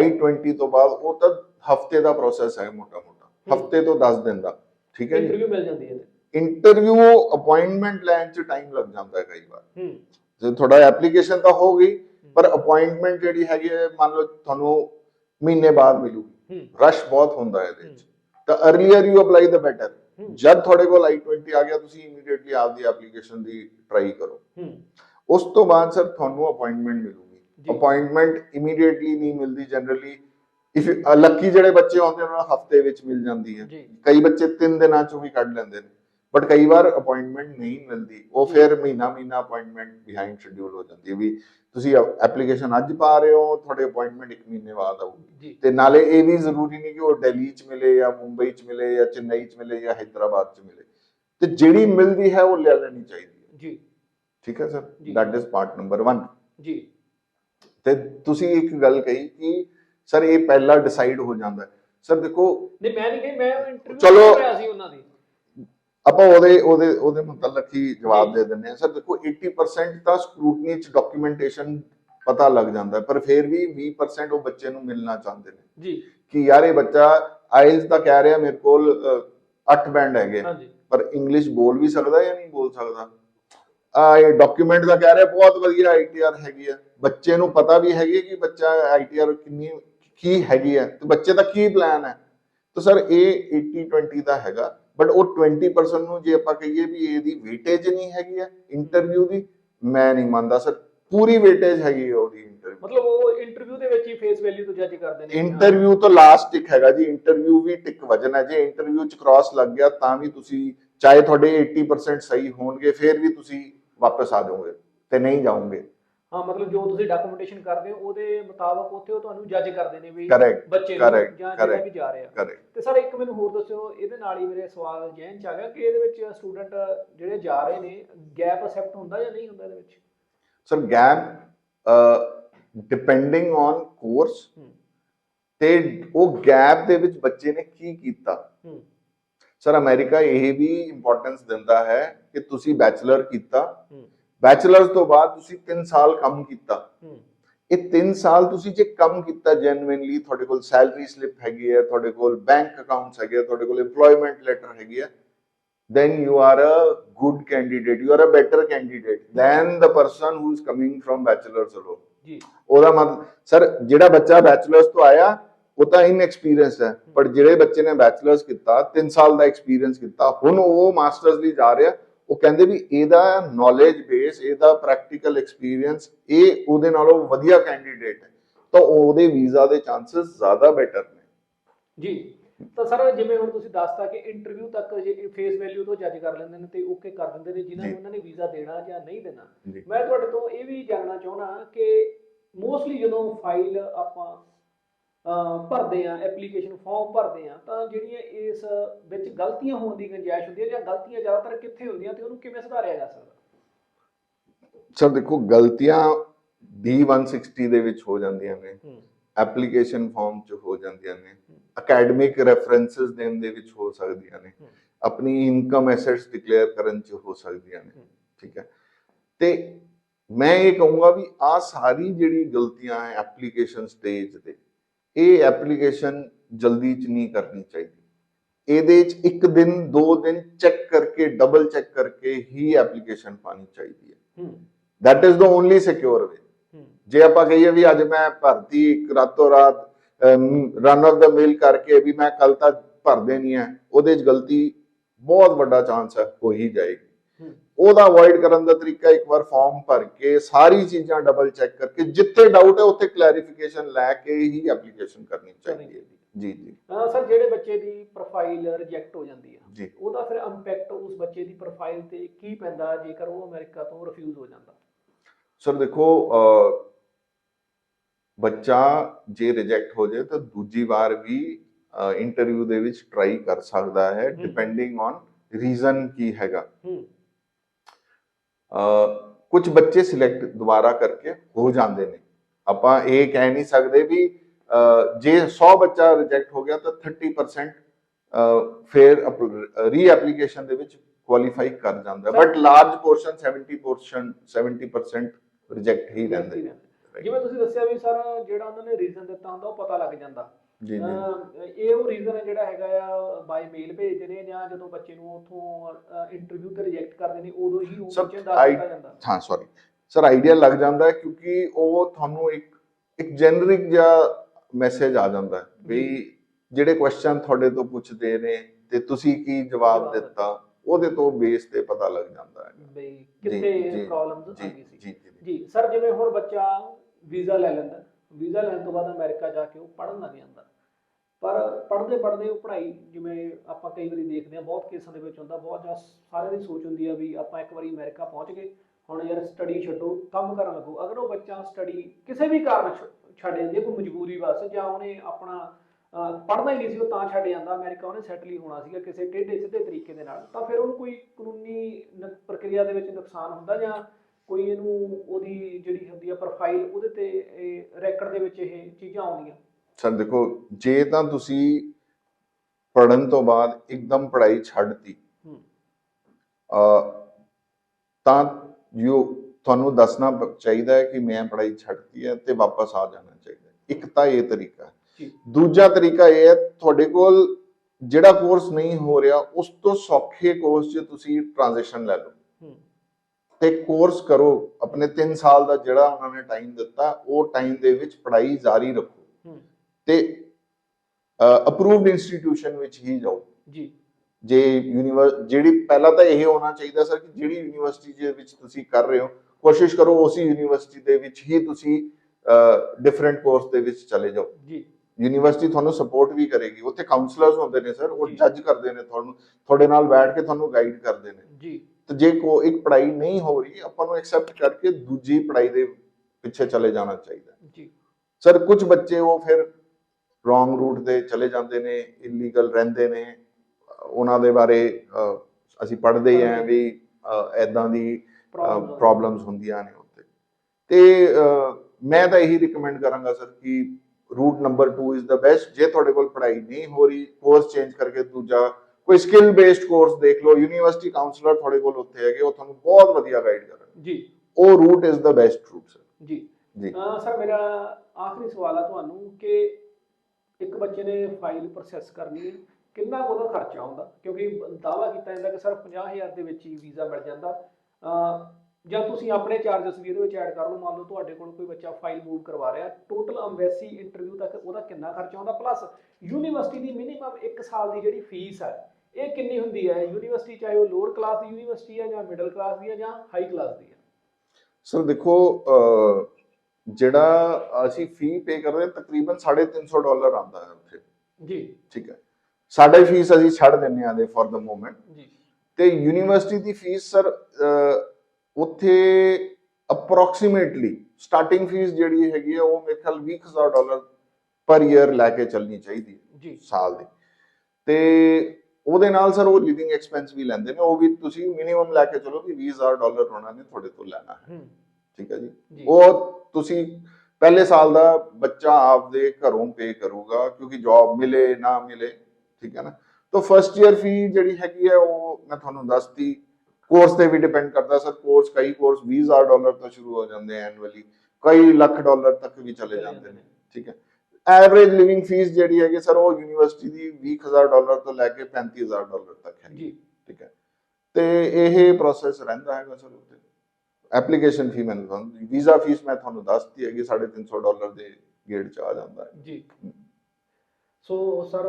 i20 ਤੋਂ ਬਾਅਦ ਉਹ ਤਾਂ ਹਫ਼ਤੇ ਦਾ ਪ੍ਰੋਸੈਸ ਹੈ ਮੋਟਾ ਮੋਟਾ। ਹਫ਼ਤੇ ਤੋਂ 10 ਦਿਨ ਦਾ ਠੀਕ ਹੈ ਜੀ? ਇੰਟਰਵਿਊ ਮਿਲ ਜਾਂਦੀ ਹੈ। ਇੰਟਰਵਿਊ ਅਪਾਇੰਟਮੈਂਟ ਲੈਣ ਚ ਟਾਈਮ ਲੱਗ ਜਾਂਦਾ ਹੈ ਕਈ ਵਾਰ। ਹੂੰ। ਜੇ ਤੁਹਾਡਾ ਐਪਲੀਕੇਸ਼ਨ ਤਾਂ ਹੋ ਗਈ ਪਰ ਅਪਾਇੰਟਮੈਂਟ ਜਿਹੜੀ ਹੈਗੀ ਹੈ ਮੰਨ ਲਓ ਤੁਹਾਨੂੰ ਮਹੀਨੇ ਬਾਅਦ ਮਿਲੂਗੀ। ਰਸ਼ ਬਹੁਤ ਹੁੰਦਾ ਹੈ ਇਹਦੇ ਵਿੱਚ। ਤਾਂ earlier you apply the better ਜਦ ਤੁਹਾਡੇ ਕੋਲ i20 ਆ ਗਿਆ ਤੁਸੀਂ ਇਮੀਡੀਏਟਲੀ ਆਪਦੀ ਐਪਲੀਕੇਸ਼ਨ ਦੀ ਟਰਾਈ ਕਰੋ। ਹੂੰ। ਉਸ ਤੋਂ ਬਾਅਦ ਸਰ ਤੁਹਾਨੂੰ ਅਪਾਇੰਟਮੈਂਟ ਮਿਲੂਗੀ। ਅਪਾਇੰਟਮੈਂਟ ਇਮੀਡੀਏਟਲੀ ਨਹੀਂ ਮਿਲਦੀ ਜਨਰਲੀ ਇਫ ਲੱਕੀ ਜਿਹੜੇ ਬੱਚੇ ਆਉਂਦੇ ਉਹਨਾਂ ਨੂੰ ਹਫ਼ਤੇ ਵਿੱਚ ਮਿਲ ਜਾਂਦੀ ਹੈ। ਕਈ ਬੱਚੇ 3 ਦਿਨਾਂ ਚ ਵੀ ਕੱਢ ਲੈਂਦੇ ਨੇ। ਬਟ ਕਈ ਵਾਰ ਅਪਾਇੰਟਮੈਂਟ ਨਹੀਂ ਮਿਲਦੀ। ਉਹ ਫਿਰ ਮਹੀਨਾ ਮਹੀਨਾ ਅਪਾਇੰਟਮੈਂਟ ਬਿਹਾਈਂਡ ਸ਼ਡਿਊਲ ਹੋ ਜਾਂਦੀ ਹੈ ਵੀ ਤੁਸੀਂ ਐਪਲੀਕੇਸ਼ਨ ਅੱਜ ਪਾ ਰਹੇ ਹੋ ਤੁਹਾਡੇ ਅਪਾਇੰਟਮੈਂਟ 1 ਮਹੀਨੇ ਬਾਅਦ ਆਊਗੀ। ਜੀ। ਤੇ ਨਾਲੇ ਇਹ ਵੀ ਜ਼ਰੂਰੀ ਨਹੀਂ ਕਿ ਉਹ ਦਿੱਲੀ ਚ ਮਿਲੇ ਜਾਂ ਮੁੰਬਈ ਚ ਮਿਲੇ ਜਾਂ ਚੇਨਈ ਚ ਮਿਲੇ ਜਾਂ ਹੈਦਰਾਬਾਦ ਚ ਮਿਲੇ। ਤੇ ਜਿਹੜੀ ਮਿਲਦੀ ਹੈ ਉਹ ਲੈ ਲੈਣੀ ਚਾਹੀਦੀ ਹੈ। ਜੀ। ਠੀਕ ਹੈ sir. That is part number 1 ਜੀ। ਤੇ ਤੁਸੀਂ ਇੱਕ ਗੱਲ ਕਹੀ ਕਿ ਸਰ ਇਹ ਪਹਿਲਾਂ ਡਿਸਾਈਡ ਹੋ ਜਾਂਦਾ ਹੈ। ਸਰ ਦੇਖੋ ਨਹੀਂ ਮੈਂ ਨਹੀਂ ਕਹੀ ਮੈਂ ਇੰਟਰਵਿਊ ਚਲੋ। ਕਰ ਰਿਹਾ ਸੀ ਉਹਨਾਂ ਦੀ। ਆਪਾਂ ਉਹਦੇ ਉਹਦੇ ਉਹਦੇ ਮੁਤਲਕ ਹੀ ਜਵਾਬ। ਦੇ ਦਿੰਦੇ ਹਾਂ। ਸਰ ਦੇਖੋ 80% ਤਾਂ ਸਕਰੂਟਨੀ ਚ ਡਾਕੂਮੈਂਟੇਸ਼ਨ ਪਤਾ ਲੱਗ ਜਾਂਦਾ ਪਰ ਫਿਰ ਵੀ 20% ਉਹ ਬੱਚੇ ਨੂੰ ਮਿਲਣਾ ਚਾਹੁੰਦੇ ਨੇ। ਜੀ। ਕਿ ਯਾਰ ਇਹ ਬੱਚਾ ਆਇਲਸ ਦਾ ਕਹਿ ਰਿਹਾ ਮੇਰੇ ਕੋਲ 8 ਬੈਂਡ ਹੈਗੇ। ਪਰ ਇੰਗਲਿਸ਼ ਬੋਲ ਵੀ ਸਕਦਾ ਜਾਂ ਨਹੀਂ ਬੋਲ ਸਕਦਾ? ਆ ਇਹ ਡਾਕੂਮੈਂਟ ਦਾ ਕਹਿ ਰਿਹਾ ਬਹੁਤ ਵਧੀਆ ਆਈਟੀਆਰ ਹੈਗੀ ਆ। ਬੱਚੇ ਨੂੰ ਪਤਾ ਵੀ ਹੈਗੀ ਕਿ ਬੱਚਾ ਆਈਟੀਆਰ ਕਿੰਨੀ ਕੀ ਹੈਗੀ ਆ। ਤੇ ਬੱਚੇ ਦਾ ਕੀ ਪਲਾਨ ਹੈ ਤਾਂ ਸਰ ਇਹ 80 20 ਦਾ ਹੈਗਾ। ਬਟ ਉਹ 20% ਨੂੰ ਜੇ ਆਪਾਂ ਕਹੀਏ ਵੀ ਇਹਦੀ ਵੇਟੇਜ ਨਹੀਂ ਹੈਗੀ ਆ ਇੰਟਰਵਿਊ ਦੀ ਮੈਂ ਨਹੀਂ ਮੰਨਦਾ ਸਰ। ਪੂਰੀ ਵੇਟੇਜ ਹੈਗੀ ਉਹਦੀ ਇੰਟਰਵਿਊ ਮਤਲਬ ਉਹ ਇੰਟਰਵਿਊ ਦੇ ਵਿੱਚ ਹੀ ਫੇਸ ਵੈਲਿਊ ਤੋਂ ਜੱਜ ਕਰਦੇ ਨੇ। ਇੰਟਰਵਿਊ ਤੋਂ ਲਾਸਟ ਟਿਕ ਹੈਗਾ ਜੀ। ਇੰਟਰਵਿਊ ਵੀ ਟਿਕ ਵਜਨ ਹੈ। ਜੇ ਇੰਟਰਵਿਊ ਚ ਕ੍ਰਾਸ ਲੱਗ ਗਿਆ ਤਾਂ ਵੀ ਤੁਸੀਂ ਚਾਹੇ ਤੁਹਾਡੇ 80% ਸਹੀ ਹੋਣਗੇ ਫਿਰ ਵੀ ਤੁਸੀਂ ਵਾਪਸ ਆ ਜਾਓਗੇ ਤੇ ਨਹੀਂ ਜਾਓਗੇ। ਹਾਂ ਮਤਲਬ ਜੋ ਤੁਸੀਂ ਡਾਕੂਮੈਂਟੇਸ਼ਨ ਕਰਦੇ ਹੋ ਉਹਦੇ ਮੁਤਾਬਕ ਉੱਥੇ ਉਹ ਤੁਹਾਨੂੰ ਜੱਜ ਕਰਦੇ ਨੇ ਵੀ ਬੱਚੇ ਨੂੰ ਜਾਂ ਜਿਹੜਾ. ਵੀ ਜਾ ਰਿਹਾ। ਤੇ ਸਰ ਇੱਕ ਮੈਨੂੰ ਹੋਰ ਦੱਸਿਓ ਇਹਦੇ ਨਾਲ ਹੀ ਮੇਰੇ ਸਵਾਲ ਜਹਿਨ ਚ ਆ ਗਿਆ ਕਿ ਇਹਦੇ ਵਿੱਚ ਸਟੂਡੈਂਟ ਜਿਹੜੇ ਜਾ ਰਹੇ ਨੇ ਗੈਪ ਅਸੈਪਟ ਹੁੰਦਾ ਜਾਂ ਨਹੀਂ ਹੁੰਦਾ ਇਹਦੇ ਵਿੱਚ? Sir gap depending on course ਤੇ ਉਹ ਗੈਪ ਦੇ ਵਿੱਚ ਬੱਚੇ ਨੇ ਕੀ ਕੀਤਾ? ਸਰ ਅਮਰੀਕਾ ਇਹ ਵੀ ਇੰਪੋਰਟੈਂਸ ਦਿੰਦਾ ਹੈ ਕਿ ਤੁਸੀਂ ਬੈਚਲਰ ਕੀਤਾ ਹੂੰ ਬੈਚਲਰਸ ਤੋਂ ਬਾਅਦ ਤੁਸੀਂ 3 ਸਾਲ ਕੰਮ ਕੀਤਾ ਹੂੰ ਇਹ 3 ਸਾਲ ਤੁਸੀਂ ਜੇ ਕੰਮ ਕੀਤਾ ਜੈਨੂਇਨਲੀ ਤੁਹਾਡੇ ਕੋਲ ਸੈਲਰੀ ਸਲਿੱਪ ਹੈਗੀ ਹੈ ਤੁਹਾਡੇ ਕੋਲ ਬੈਂਕ ਅਕਾਊਂਟਸ ਹੈਗੇ ਆ, ਤੁਹਾਡੇ ਕੋਲ EMPLOYMENT ਲੈਟਰ ਹੈਗੀ ਹੈ then you are a good candidate you are a better candidate than the person who is coming from bachelor's alone ਜੀ ਉਹਦਾ ਮਤਲਬ ਸਰ ਜਿਹੜਾ ਬੱਚਾ ਬੈਚਲਰਸ ਤੋਂ ਆਇਆ ਉਹ ਤਾਂ ਇਨਐਕਸਪੀਰੀਅੰਸ ਹੈ। ਪਰ ਜਿਹੜੇ ਬੱਚੇ ਨੇ ਬੈਚਲਰਸ ਕੀਤਾ 3 ਸਾਲ ਦਾ ਐਕਸਪੀਰੀਅੰਸ ਕੀਤਾ ਹੁਣ ਉਹ ਮਾਸਟਰਸ ਲਈ ਜਾ ਰਿਹਾ ਉਹ ਕਹਿੰਦੇ ਵੀ ਇਹਦਾ ਨੌਲੇਜ ਬੇਸ ਇਹਦਾ ਪ੍ਰੈਕਟੀਕਲ ਐਕਸਪੀਰੀਅੰਸ ਇਹ ਉਹਦੇ ਨਾਲੋਂ ਵਧੀਆ ਕੈਂਡੀਡੇਟ ਹੈ। ਤਾਂ ਉਹਦੇ ਵੀਜ਼ਾ ਦੇ ਚਾਂਸਸ ਜ਼ਿਆਦਾ ਬੈਟਰ ਨੇ। ਜੀ। ਤਾਂ ਸਰ ਜਿਵੇਂ ਹੁਣ ਤੁਸੀਂ ਦੱਸਤਾ ਕਿ ਇੰਟਰਵਿਊ ਤੱਕ ਜੇ ਫੇਸ ਵੈਲਿਊ ਤੋਂ ਜੱਜ ਕਰ ਲੈਂਦੇ ਨੇ ਤੇ ਓਕੇ ਕਰ ਦਿੰਦੇ ਨੇ ਜਿਨ੍ਹਾਂ ਨੂੰ। ਉਹਨਾਂ ਨੇ ਵੀਜ਼ਾ ਦੇਣਾ ਜਾਂ ਨਹੀਂ ਦੇਣਾ। ਮੈਂ ਤੁਹਾਡੇ ਤੋਂ ਇਹ ਵੀ ਜਾਣਨਾ ਚਾਹੁੰਦਾ ਕਿ ਮੋਸਟਲੀ ਜਦੋਂ ਫਾਈਲ ਆਪਾਂ ਭਰਦੇ ਆ ਐਪਲੀਕੇਸ਼ਨ ਫਾਰਮ ਭਰਦੇ ਆ ਤਾਂ ਜਿਹੜੀਆਂ ਇਸ ਵਿੱਚ ਗਲਤੀਆਂ ਹੋਣ ਦੀ ਗੁੰਜਾਇਸ਼ ਹੁੰਦੀ ਹੈ ਜਾਂ ਗਲਤੀਆਂ ਜ਼ਿਆਦਾਤਰ ਕਿੱਥੇ ਹੁੰਦੀਆਂ ਤੇ ਉਹਨੂੰ ਕਿਵੇਂ ਸੁਧਾਰਿਆ ਜਾ ਸਕਦਾ ਸਰ ਦੇਖੋ ਗਲਤੀਆਂ D160 ਦੇ ਵਿੱਚ ਹੋ ਜਾਂਦੀਆਂ ਨੇ ਐਪਲੀਕੇਸ਼ਨ ਫਾਰਮ 'ਚ ਹੋ ਜਾਂਦੀਆਂ ਨੇ ਅਕੈਡਮਿਕ ਰੈਫਰੈਂਸਸ ਦੇਣ ਦੇ ਵਿੱਚ ਹੋ ਸਕਦੀਆਂ ਨੇ। ਆਪਣੀ ਇਨਕਮ ਐਸੈਟਸ ਡਿਕਲੇਅਰ ਕਰਨ 'ਚ ਹੋ ਸਕਦੀਆਂ ਨੇ। ਠੀਕ ਹੈ ਤੇ ਮੈਂ ਇਹ ਕਹੂੰਗਾ ਵੀ ਆ ਸਾਰੀ ਜਿਹੜੀ ਗਲਤੀਆਂ ਹੈ ਐਪਲੀਕੇਸ਼ਨ ਸਟੇਜ ਤੇ ਇਹ ਐਪਲੀਕੇਸ਼ਨ ਜਲਦੀ 'ਚ ਨਹੀਂ ਕਰਨੀ ਚਾਹੀਦੀ। ਇਹਦੇ 'ਚ ਇੱਕ ਦਿਨ ਦੋ ਦਿਨ ਚੈੱਕ ਕਰਕੇ ਡਬਲ ਚੈੱਕ ਕਰਕੇ ਹੀ ਐਪਲੀਕੇਸ਼ਨ ਪਾਣੀ ਚਾਹੀਦੀ ਹੈ। That is the only secure way ਜੇ ਆਪਾਂ ਕਹੀਏ ਵੀ ਅੱਜ ਮੈਂ ਭਰਤੀ ਇੱਕ ਰਾਤੋਂ ਰਾਤ ਰਨ ਆਫ ਦਾ ਮੇਲ ਕਰਕੇ ਵੀ ਮੈਂ ਕੱਲ ਤੱਕ ਭਰ ਦੇਣੀ ਹੈ ਉਹਦੇ 'ਚ ਗਲਤੀ ਬਹੁਤ ਵੱਡਾ ਚਾਂਸ ਹੈ ਹੋ ਹੀ ਜਾਏਗੀ। ਉਹਦਾ ਅਵੋਇਡ ਕਰਨ ਦਾ ਤਰੀਕਾ ਇੱਕ ਵਾਰ ਫਾਰਮ ਭਰ ਕੇ ਸਾਰੀ ਚੀਜ਼ਾਂ ਡਬਲ ਚੈੱਕ ਕਰਕੇ ਜਿੱਥੇ ਡਾਊਟ ਹੈ ਉੱਥੇ ਕਲੈਰੀਫਿਕੇਸ਼ਨ ਲੈ ਕੇ ਹੀ ਐਪਲੀਕੇਸ਼ਨ ਕਰਨੀ ਚਾਹੀਦੀ ਹੈ ਜੀ। ਜੀ ਸਰ ਜਿਹੜੇ ਬੱਚੇ ਦੀ ਪ੍ਰੋਫਾਈਲ ਰਿਜੈਕਟ ਹੋ ਜਾਂਦੀ ਜੀ। ਉਹਦਾ ਫਿਰ ਇੰਪੈਕਟ ਉਸ ਬੱਚੇ ਦੀ ਪ੍ਰੋਫਾਈਲ ਤੇ ਕੀ ਪੈਂਦਾ ਜੇਕਰ ਉਹ ਅਮਰੀਕਾ ਤੋਂ ਰਿਫਿਊਜ਼ ਹੋ ਜਾਂਦਾ? ਸਰ ਦੇਖੋ ਬੱਚਾ ਜੇ ਰਿਜੈਕਟ ਹੋ ਜਾਏ ਤਾਂ ਦੂਜੀ ਵਾਰ ਵੀ ਇੰਟਰਵਿਊ ਦੇ ਵਿੱਚ ਟਰਾਈ ਕਰ ਸਕਦਾ ਹੈ। ਡਿਪੈਂਡਿੰਗ ਔਨ ਰੀਜ਼ਨ ਕੀ ਹੈਗਾ। ਹੂੰ। ਕੁਝ ਬੱਚੇ ਸਿਲੈਕਟ ਦੁਬਾਰਾ ਕਰਕੇ ਹੋ ਜਾਂਦੇ ਨੇ। ਆਪਾਂ ਇਹ ਕਹਿ ਨਹੀਂ ਸਕਦੇ ਵੀ ਜੇ 100 ਬੱਚਾ ਰਿਜੈਕਟ ਹੋ ਗਿਆ ਤਾਂ 30% ਅਹ, ਫਿਰ ਰੀ ਐਪਲੀਕੇਸ਼ਨ ਦੇ ਵਿੱਚ ਕੁਆਲੀਫਾਈ ਕਰ ਜਾਂਦਾ। ਬਟ ਲਾਰਜ ਪੋਰਸ਼ਨ 70% 70% ਰਿਜੈਕਟ ਹੀ ਰਹਿੰਦੇ ਨੇ। ਜਿਵੇਂ ਤੁਸੀਂ ਦੱਸਿਆ ਵੀ ਸਰ ਜਿਹੜਾ ਉਹਨਾਂ ਨੇ ਰੀਜ਼ਨ ਦਿੱਤਾ ਹੁੰਦਾ ਉਹ ਪਤਾ ਲੱਗ ਜਾਂਦਾ। ਜੀ ਜੀ। ਇਹ ਉਹ ਰੀਜ਼ਨ ਹੈ ਜਿਹੜਾ ਹੈਗਾ ਆ ਬਾਈ ਮੇਲ ਭੇਜਦੇ ਨੇ ਜਾਂ ਜਦੋਂ ਬੱਚੇ ਨੂੰ ਉਥੋਂ ਇੰਟਰਵਿਊ ਤੇ ਰਿਜੈਕਟ ਕਰਦੇ ਨੇ ਉਦੋਂ ਹੀ ਉਹ ਬੱਚੇ I- ਦਿੱਤਾ ਜਾਂਦਾ। ਹਾਂ ਸੌਰੀ ਸਰ ਆਈਡੀਆ ਲੱਗ ਜਾਂਦਾ ਹੈ ਕਿਉਂਕਿ ਉਹ ਤੁਹਾਨੂੰ ਇੱਕ ਇੱਕ ਜੈਨਰਿਕ ਜਿਹਾ ਮੈਸੇਜ ਆ ਜਾਂਦਾ ਵੀ ਜਿਹੜੇ ਕੁਐਸਚਨ ਤੁਹਾਡੇ ਤੋਂ ਪੁੱਛਦੇ ਨੇ ਤੇ ਤੁਸੀਂ ਕੀ ਜਵਾਬ ਦਿੱਤਾ ਉਹਦੇ ਤੋਂ ਬੇਸ ਤੇ ਪਤਾ ਲੱਗ ਜਾਂਦਾ ਹੈ। ਬਈ ਕਿੱਥੇ ਪ੍ਰੋਬਲਮਸ ਆ ਗਈ ਸੀ। ਜੀ ਜੀ। ਜੀ ਸਰ ਜਿਵੇਂ ਹੁਣ ਬੱਚਾ ਵੀਜ਼ਾ ਲੈ ਲੈਂਦਾ ਵੀਜ਼ਾ ਲੈਣ ਤੋਂ ਬਾਅਦ ਅਮਰੀਕਾ ਜਾ ਕੇ ਉਹ ਪੜ੍ਹਨ ਲੱਗ ਜਾਂਦਾ ਪਰ ਪੜ੍ਹਦੇ ਪੜ੍ਹਦੇ ਉਹ ਪੜ੍ਹਾਈ ਜਿਵੇਂ ਆਪਾਂ ਕਈ ਵਾਰੀ ਦੇਖਦੇ ਹਾਂ ਬਹੁਤ ਕੇਸਾਂ ਦੇ ਵਿੱਚ ਹੁੰਦਾ ਬਹੁਤ ਜ਼ਿਆਦਾ ਸਾਰਿਆਂ ਦੀ ਸੋਚ ਹੁੰਦੀ ਆ ਵੀ ਆਪਾਂ ਇੱਕ ਵਾਰੀ ਅਮਰੀਕਾ ਪਹੁੰਚ ਗਏ ਹੁਣ ਯਾਰ ਸਟੱਡੀ ਛੱਡੋ ਕੰਮ ਕਰਨ ਲੱਗੋ। ਅਗਰ ਉਹ ਬੱਚਾ ਸਟੱਡੀ ਕਿਸੇ ਵੀ ਕਾਰਨ ਛ- ਛੱਡ ਜਾਂਦੀ ਹੈ ਕੋਈ ਮਜਬੂਰੀ ਵਾਸਤੇ ਜਾਂ ਉਹਨੇ ਆਪਣਾ ਅਹ, ਪੜ੍ਹਨਾ ਹੀ ਨਹੀਂ ਸੀ ਉਹ ਤਾਂ ਛੱਡ ਜਾਂਦਾ ਅਮਰੀਕਾ ਉਹਨੇ ਸੈਟਲ ਹੀ ਹੋਣਾ ਸੀਗਾ ਕਿਸੇ ਟੇਢੇ ਸਿੱਧੇ ਤਰੀਕੇ ਦੇ ਨਾਲ ਤਾਂ ਫਿਰ ਉਹਨੂੰ ਕੋਈ ਕਾਨੂੰਨੀ ਨ- ਪ੍ਰਕਿਰਿਆ ਦੇ ਵਿੱਚ ਨੁਕਸਾਨ ਹੁੰਦਾ ਜਾਂ ਕੋਈ ਇਹਨੂੰ ਉਹਦੀ ਜਿਹੜੀ ਹੁੰਦੀ ਆ ਪ੍ਰੋਫਾਈਲ ਉਹਦੇ ਤੇ ਰੈਕੋਰਡ ਦੇ ਵਿੱਚ ਇਹ ਚੀਜ਼ਾਂ ਆਉਂਦੀਆਂ ਸਰ ਦੇਖੋ ਜੇ ਤਾਂ ਤੁਸੀਂ ਪੜਨ ਤੋਂ ਬਾਅਦ ਇੱਕਦਮ ਪੜ੍ਹਾਈ ਛੱਡਤੀ ਅ ਤਾਂ ਯੂ ਤੁਹਾਨੂੰ ਦੱਸਣਾ ਚਾਹੀਦਾ ਹੈ ਕਿ ਮੈਂ ਪੜ੍ਹਾਈ ਛੱਡਤੀ ਹੈ ਤੇ ਵਾਪਸ ਆ ਜਾਣਾ ਚਾਹੀਦਾ। ਇੱਕ ਤਾਂ ਇਹ ਤਰੀਕਾ। ਜੀ ਦੂਜਾ ਤਰੀਕਾ ਇਹ ਹੈ ਤੁਹਾਡੇ ਕੋਲ ਜਿਹੜਾ ਕੋਰਸ ਨਹੀਂ ਹੋ ਰਿਹਾ ਉਸ ਤੋਂ ਸੌਖੇ ਕੋਰਸ 'ਚ ਤੁਸੀਂ ਟ੍ਰਾਂਜੀਸ਼ਨ ਲੈ ਲਓ ਤੇ ਕੋਰਸ ਕਰੋ। ਆਪਣੇ 3 ਸਾਲ ਦਾ ਜਿਹੜਾ ਉਹਨਾਂ ਨੇ ਟਾਈਮ ਦਿੱਤਾ ਉਹ ਟਾਈਮ ਦੇ ਵਿੱਚ ਪੜ੍ਹਾਈ ਜਾਰੀ ਰੱਖੋ। ਤੇ ਅਪਰੂਵਡ ਇੰਸਟੀਟਿਊਸ਼ਨ ਵਿੱਚ ਹੀ ਜਾਓ। ਜੀ। ਜੇ ਯੂਨੀਵਰ ਜਿਹੜੀ ਪਹਿਲਾਂ ਤਾਂ ਇਹ ਹੋਣਾ ਚਾਹੀਦਾ ਸਰ ਕਿ ਜਿਹੜੀ ਯੂਨੀਵਰਸਿਟੀ ਦੇ ਵਿੱਚ ਤੁਸੀਂ ਕਰ ਰਹੇ ਹੋ ਕੋਸ਼ਿਸ਼ ਕਰੋ ਉਸੇ ਯੂਨੀਵਰਸਿਟੀ ਦੇ ਵਿੱਚ ਹੀ ਤੁਸੀਂ ਡਿਫਰੈਂਟ ਕੋਰਸ ਦੇ ਵਿੱਚ ਚਲੇ ਜਾਓ। ਜੀ। ਯੂਨੀਵਰਸਿਟੀ ਤੁਹਾਨੂੰ ਸਪੋਰਟ ਵੀ ਕਰੇਗੀ। ਉੱਥੇ ਕਾਉਂਸਲਰਸ ਹੁੰਦੇ ਨੇ ਸਰ ਉਹ। ਜੱਜ ਕਰਦੇ ਨੇ ਤੁਹਾਨੂੰ ਤੁਹਾਡੇ ਨਾਲ ਬੈਠ ਕੇ ਤੁਹਾਨੂੰ ਗਾਈਡ ਕਰਦੇ ਨੇ। ਜੀ। ਤੇ ਜੇ ਕੋ ਇੱਕ ਪੜ੍ਹਾਈ ਨਹੀਂ ਹੋ ਰਹੀ ਆਪਾਂ ਨੂੰ ਐਕਸੈਪਟ ਕਰਕੇ ਦੂਜੀ ਪੜ੍ਹਾਈ ਦੇ ਪਿੱਛੇ ਚਲੇ ਜਾਣਾ ਚਾਹੀਦਾ। ਜੀ। ਸਰ ਕੁਝ ਬੱਚੇ ਉਹ ਫਿਰ ਰੋਂਗ ਰੂਟ ਤੇ ਚਲੇ ਜਾਂਦੇ ਨੇ ਇਲੀਗਲ ਰਹਿੰਦੇ ਨੇ। ਉਹਨਾਂ ਦੇ ਬਾਰੇ ਅਸੀਂ ਪੜ੍ਹਦੇ ਹੀ ਆਂ ਵੀ ਐਦਾਂ ਦੀ ਪ੍ਰੋਬਲਮ ਪ੍ਰੋਬਲਮਸ ਹੁੰਦੀਆਂ। ਨੇ ਉੱਤੇ ਤੇ ਮੈਂ ਤਾਂ ਇਹੀ ਰეკਮੈਂਡ ਕਰਾਂਗਾ ਸਰ ਕਿ route number 2 is the best ਜੇ ਤੁਹਾਡੇ ਕੋਲ ਪੜ੍ਹਾਈ ਨਹੀਂ ਹੋ ਰਹੀ ਕੋਰਸ ਚੇਂਜ ਕਰਕੇ ਦੂਜਾ ਕੋਈ ਸਕਿੱਲ ਬੇਸਡ ਕੋਰਸ ਦੇਖ ਲਓ ਯੂਨੀਵਰਸਿਟੀ ਕਾਉਂਸਲਰ ਤੁਹਾਡੇ ਕੋਲ ਉੱਥੇ ਹੈਗੇ ਉਹ ਤੁਹਾਨੂੰ ਬਹੁਤ ਵਧੀਆ ਗਾਈਡ ਕਰਨਗੇ ਜੀ। ਉਹ route is the best route sir ਜੀ। ਸਰ ਮੇਰਾ ਆਖਰੀ ਸਵਾਲ ਆ ਤੁਹਾਨੂੰ ਕਿ ਇੱਕ ਬੱਚੇ ਨੇ ਫਾਈਲ ਪ੍ਰੋਸੈਸ ਕਰਨੀ ਹੈ ਕਿੰਨਾ ਕੁ ਉਹਦਾ ਖਰਚਾ ਆਉਂਦਾ? ਕਿਉਂਕਿ ਦਾਵਾ ਕੀਤਾ ਜਾਂਦਾ ਕਿ ਸਰ 50000 ਦੇ ਵਿੱਚ ਹੀ ਵੀਜ਼ਾ ਮਿਲ ਜਾਂਦਾ। ਜਾਂ ਤੁਸੀਂ ਆਪਣੇ ਚਾਰजेस ਵੀ ਇਹਦੇ ਵਿੱਚ ਐਡ ਕਰ ਲਓ ਮੰਨ ਲਓ ਤੁਹਾਡੇ ਕੋਲ ਕੋਈ ਬੱਚਾ ਫਾਈਲ ਮੂਵ ਕਰਵਾ ਰਿਹਾ ਟੋਟਲ ਐਮਬੈਸੀ ਇੰਟਰਵਿਊ ਤੱਕ ਉਹਦਾ ਕਿੰਨਾ ਖਰਚਾ ਆਉਂਦਾ? ਪਲੱਸ ਯੂਨੀਵਰਸਿਟੀ ਦੀ ਮਿਨੀਮਮ 1 ਸਾਲ ਦੀ ਜਿਹੜੀ ਫੀਸ ਹੈ ਇਹ ਕਿੰਨੀ ਹੁੰਦੀ ਹੈ? ਯੂਨੀਵਰਸਿਟੀ ਚਾਹੇ ਉਹ ਲੋਅਰ ਕਲਾਸ ਦੀ ਯੂਨੀਵਰਸਿਟੀ ਹੈ ਜਾਂ ਮਿਡਲ ਕਲਾਸ ਦੀ ਹੈ ਜਾਂ ਹਾਈ ਕਲਾਸ ਦੀ ਹੈ? ਸਰ ਦੇਖੋ ਜਿਹੜਾ ਅਸੀਂ ਫੀ ਪੇ ਕਰਦੇ ਹਾਂ ਤਕਰੀਬਨ 350 ਡਾਲਰ ਆਉਂਦਾ ਹੈ ਉੱਥੇ। ਜੀ। ਠੀਕ ਹੈ। ਸਾਡੇ ਫੀਸ ਅਸੀਂ ਛੱਡ ਦਿੰਨੇ ਆ ਦੇ ਫॉर द ਮੋਮੈਂਟ ਜੀ। ਤੇ ਯੂਨੀਵਰਸਿਟੀ ਦੀ ਫੀਸ ਸਰ ਉੱਥੇ ਅਪਰੋਕਸੀਮੇਟਲੀ ਸਟਾਰਟਿੰਗ ਫੀਸ ਜਿਹੜੀ ਹੈਗੀ ਹੈ ਉਹ ਮੇਰੇ ਖਿਆਲ 20000 ਡਾਲਰ ਪਰ ਈਅਰ ਲੈ ਕੇ ਚੱਲਣੀ ਚਾਹੀਦੀ ਹੈ ਜੀ। ਸਾਲ ਦੀ। ਤੇ ਉਹਦੇ ਨਾਲ ਸਰ ਉਹ ਲਿਵਿੰਗ ਐਕਸਪੈਂਸ ਵੀ ਲੈਂਦੇ ਨੇ ਉਹ ਵੀ ਤੁਸੀਂ ਮਿਨੀਮਮ ਲੈ ਕੇ ਚਲੋ ਵੀ 20000 ਡਾਲਰ ਉਹਨਾਂ ਨੇ ਤੁਹਾਡੇ ਤੋਂ ਲੈਣਾ ਹੈ। ਠੀਕ ਹੈ ਜੀ? ਉਹ ਤੁਸੀਂ ਪਹਿਲੇ ਸਾਲ ਦਾ ਬੱਚਾ ਆਪਦੇ ਘਰੋਂ ਪੇ ਕਰੂਗਾ ਕਿਉਂਕਿ ਜੌਬ ਮਿਲੇ ਨਾ ਮਿਲੇ ਠੀਕ ਹੈ ਨਾ? ਤਾਂ ਫਰਸਟ ਈਅਰ ਫੀ ਜਿਹੜੀ ਹੈਗੀ ਹੈ ਉਹ ਮੈਂ ਤੁਹਾਨੂੰ ਦੱਸਤੀ ਕੋਰਸ ਤੇ ਵੀ ਡਿਪੈਂਡ ਕਰਦਾ ਸਰ ਕੋਰਸ ਕਈ ਕੋਰਸ 20000 ਡਾਲਰ ਤੋਂ ਸ਼ੁਰੂ ਹੋ ਜਾਂਦੇ ਐਨੂਅਲੀ ਕਈ ਲੱਖ ਡਾਲਰ ਤੱਕ ਵੀ ਚਲੇ ਜਾਂਦੇ ਨੇ। ਠੀਕ ਹੈ? ਐਵਰੇਜ ਲਿਵਿੰਗ ਫੀਸ ਜਿਹੜੀ ਹੈਗੀ ਸਰ ਉਹ ਯੂਨੀਵਰਸਿਟੀ ਦੀ 20000 ਡਾਲਰ ਤੋਂ ਲੈ ਕੇ 35000 ਡਾਲਰ ਤੱਕ ਹੈ ਜੀ। ਠੀਕ ਹੈ। ਤੇ ਇਹ ਪ੍ਰੋਸੈਸ ਰਹਿੰਦਾ ਹੈਗਾ ਸਰ ਉੱਤੇ ਐਪਲੀਕੇਸ਼ਨ ਫੀ ਮੈਨੂੰ ਤੁਹਾਨੂੰ ਵੀਜ਼ਾ ਫੀਸ ਮੈਂ ਤੁਹਾਨੂੰ ਦੱਸਤੀ ਹੈਗੀ 350 ਡਾਲਰ ਦੇ ਗੇੜ ਚ ਆ ਜਾਂਦਾ ਹੈ। ਜੀ। ਸੋ ਸਰ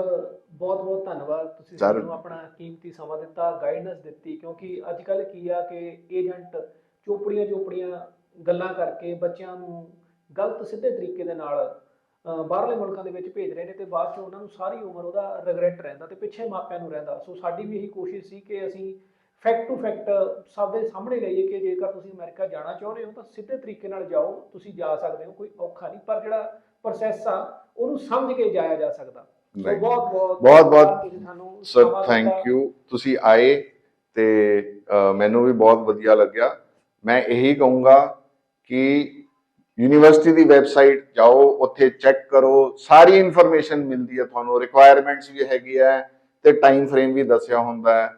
ਬਹੁਤ ਬਹੁਤ ਧੰਨਵਾਦ। ਤੁਸੀਂ ਸਾਨੂੰ ਆਪਣਾ ਕੀਮਤੀ ਸਮਾਂ ਦਿੱਤਾ ਗਾਈਡੈਂਸ ਦਿੱਤੀ ਕਿਉਂਕਿ ਅੱਜ ਕੱਲ ਕੀ ਆ ਕਿ ਏਜੰਟ ਚੋਪੜੀਆਂ ਚੋਪੜੀਆਂ ਗੱਲਾਂ ਕਰਕੇ ਬੱਚਿਆਂ ਨੂੰ ਗਲਤ ਸਿੱਧੇ ਤਰੀਕੇ ਦੇ ਨਾਲ ਬਾਹਰਲੇ ਮੁਲਕਾਂ ਦੇ ਵਿੱਚ ਭੇਜ ਰਹੇ ਨੇ ਤੇ ਬਾਅਦ ਚ ਉਹਨਾਂ ਨੂੰ ਸਾਰੀ ਉਮਰ ਉਹਦਾ ਰਿਗਰੈਟ ਰਹਿੰਦਾ ਤੇ ਪਿੱਛੇ ਮਾਪਿਆਂ ਨੂੰ ਰਹਿੰਦਾ। ਸੋ ਸਾਡੀ ਵੀ ਇਹੀ ਕੋਸ਼ਿਸ਼ ਸੀ ਕਿ ਅਸੀਂ ਫੈਕਟ ਟੂ ਫੈਕਟ ਸਭ ਦੇ ਸਾਹਮਣੇ ਲਈਏ ਕਿ ਜੇਕਰ ਤੁਸੀਂ ਅਮਰੀਕਾ ਜਾਣਾ ਚਾਹੁੰਦੇ ਹੋ ਤਾਂ ਸਿੱਧੇ ਤਰੀਕੇ ਨਾਲ ਜਾਓ ਤੁਸੀਂ ਜਾ ਸਕਦੇ ਹੋ ਕੋਈ ਔਖਾ ਨਹੀਂ। ਪਰ ਜਿਹੜਾ ਪ੍ਰੋਸੈਸ ਆ ਉਹਨੂੰ ਸਮਝ ਕੇ ਜਾਇਆ ਜਾ ਸਕਦਾ। ਸੋ. ਬਹੁਤ ਬਹੁਤ ਬਹੁਤ- ਬਹੁਤ ਸਰ। ਥੈਂਕ ਯੂ ਤੁਸੀਂ ਆਏ ਤੇ ਮੈਨੂੰ ਵੀ ਬਹੁਤ ਵਧੀਆ ਲੱਗਿਆ। ਮੈਂ ਇਹੀ ਕਹੂੰਗਾ ਕਿ ਯੂਨੀਵਰਸਿਟੀ ਦੀ ਵੈਬਸਾਈਟ ਜਾਓ ਉੱਥੇ ਚੈੱਕ ਕਰੋ ਸਾਰੀ ਇਨਫੋਰਮੇਸ਼ਨ ਮਿਲਦੀ ਹੈ ਤੁਹਾਨੂੰ ਰਿਕੁਆਇਰਮੈਂਟਸ ਵੀ ਹੈਗੀ ਹੈ ਤੇ ਟਾਈਮ ਫਰੇਮ ਵੀ ਦੱਸਿਆ ਹੁੰਦਾ ਹੈ।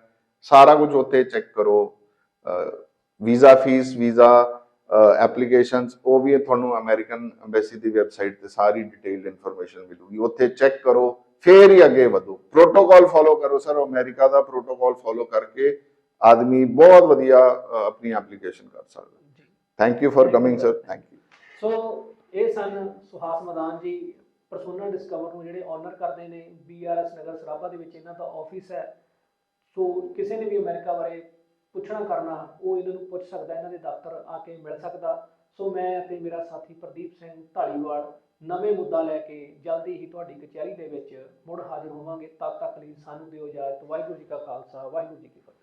ਸਾਰਾ ਕੁਝ ਉੱਥੇ ਚੈੱਕ ਕਰੋ। ਵੀਜ਼ਾ ਫੀਸ ਵੀਜ਼ਾ ਐਪਲੀਕੇਸ਼ਨਸ ਉਹ ਵੀ ਤੁਹਾਨੂੰ ਅਮਰੀਕਨ ਐਮਬੈਸੀ ਦੀ ਵੈਬਸਾਈਟ ਤੇ ਸਾਰੀ ਡਿਟੇਲਡ ਇਨਫੋਰਮੇਸ਼ਨ ਮਿਲੂਗੀ। ਉੱਥੇ ਚੈੱਕ ਕਰੋ ਫੇਰ ਹੀ ਅੱਗੇ ਵਧੋ। ਪ੍ਰੋਟੋਕਾਲ ਫੋਲੋ ਕਰੋ ਸਰ ਅਮਰੀਕਾ ਦਾ ਪ੍ਰੋਟੋਕਾਲ ਫੋਲੋ ਕਰਕੇ ਆਦਮੀ ਬਹੁਤ ਵਧੀਆ ਆਪਣੀ ਐਪਲੀਕੇਸ਼ਨ ਕਰ ਸਕਦਾ। Thank you for coming sir thank you so ਇਹ ਸਨ ਸੁਹਾਸ ਮਦਾਨ ਜੀ। ਪਰਸੋਨਾ ਡਿਸਕਵਰ ਨੂੰ ਜਿਹੜੇ ਓਨਰ ਕਰਦੇ ਨੇ ਬੀਆਰਐਸ ਨਗਰ ਸਰਾਭਾ ਦੇ ਵਿੱਚ ਇਹਨਾਂ ਦਾ ਆਫਿਸ ਹੈ। ਸੋ ਕਿਸੇ ਨੇ ਵੀ ਅਮਰੀਕਾ ਬਾਰੇ ਪੁੱਛਣਾ ਕਰਨਾ, ਉਹ ਇਹਨਾਂ ਨੂੰ ਪੁੱਛ ਸਕਦਾ, ਇਹਨਾਂ ਦੇ ਦਫ਼ਤਰ ਆ ਕੇ ਮਿਲ ਸਕਦਾ। ਸੋ ਮੈਂ ਅਤੇ ਮੇਰਾ ਸਾਥੀ ਪ੍ਰਦੀਪ ਸਿੰਘ ਢਾਲੀਵਾਲ ਨਵੇਂ ਮੁੱਦਾ ਲੈ ਕੇ ਜਲਦੀ ਹੀ ਤੁਹਾਡੀ ਕਚਹਿਰੀ ਦੇ ਵਿੱਚ ਮੁੜ ਹਾਜ਼ਰ ਹੋਵਾਂਗੇ। ਤਦ ਤੱਕ ਲਈ ਸਾਨੂੰ ਦਿਓ ਇਜਾਜ਼ਤ। ਵਾਹਿਗੁਰੂ ਜੀ ਕਾ ਖਾਲਸਾ, ਵਾਹਿਗੁਰੂ ਜੀ ਕੀ ਫਤਿਹ।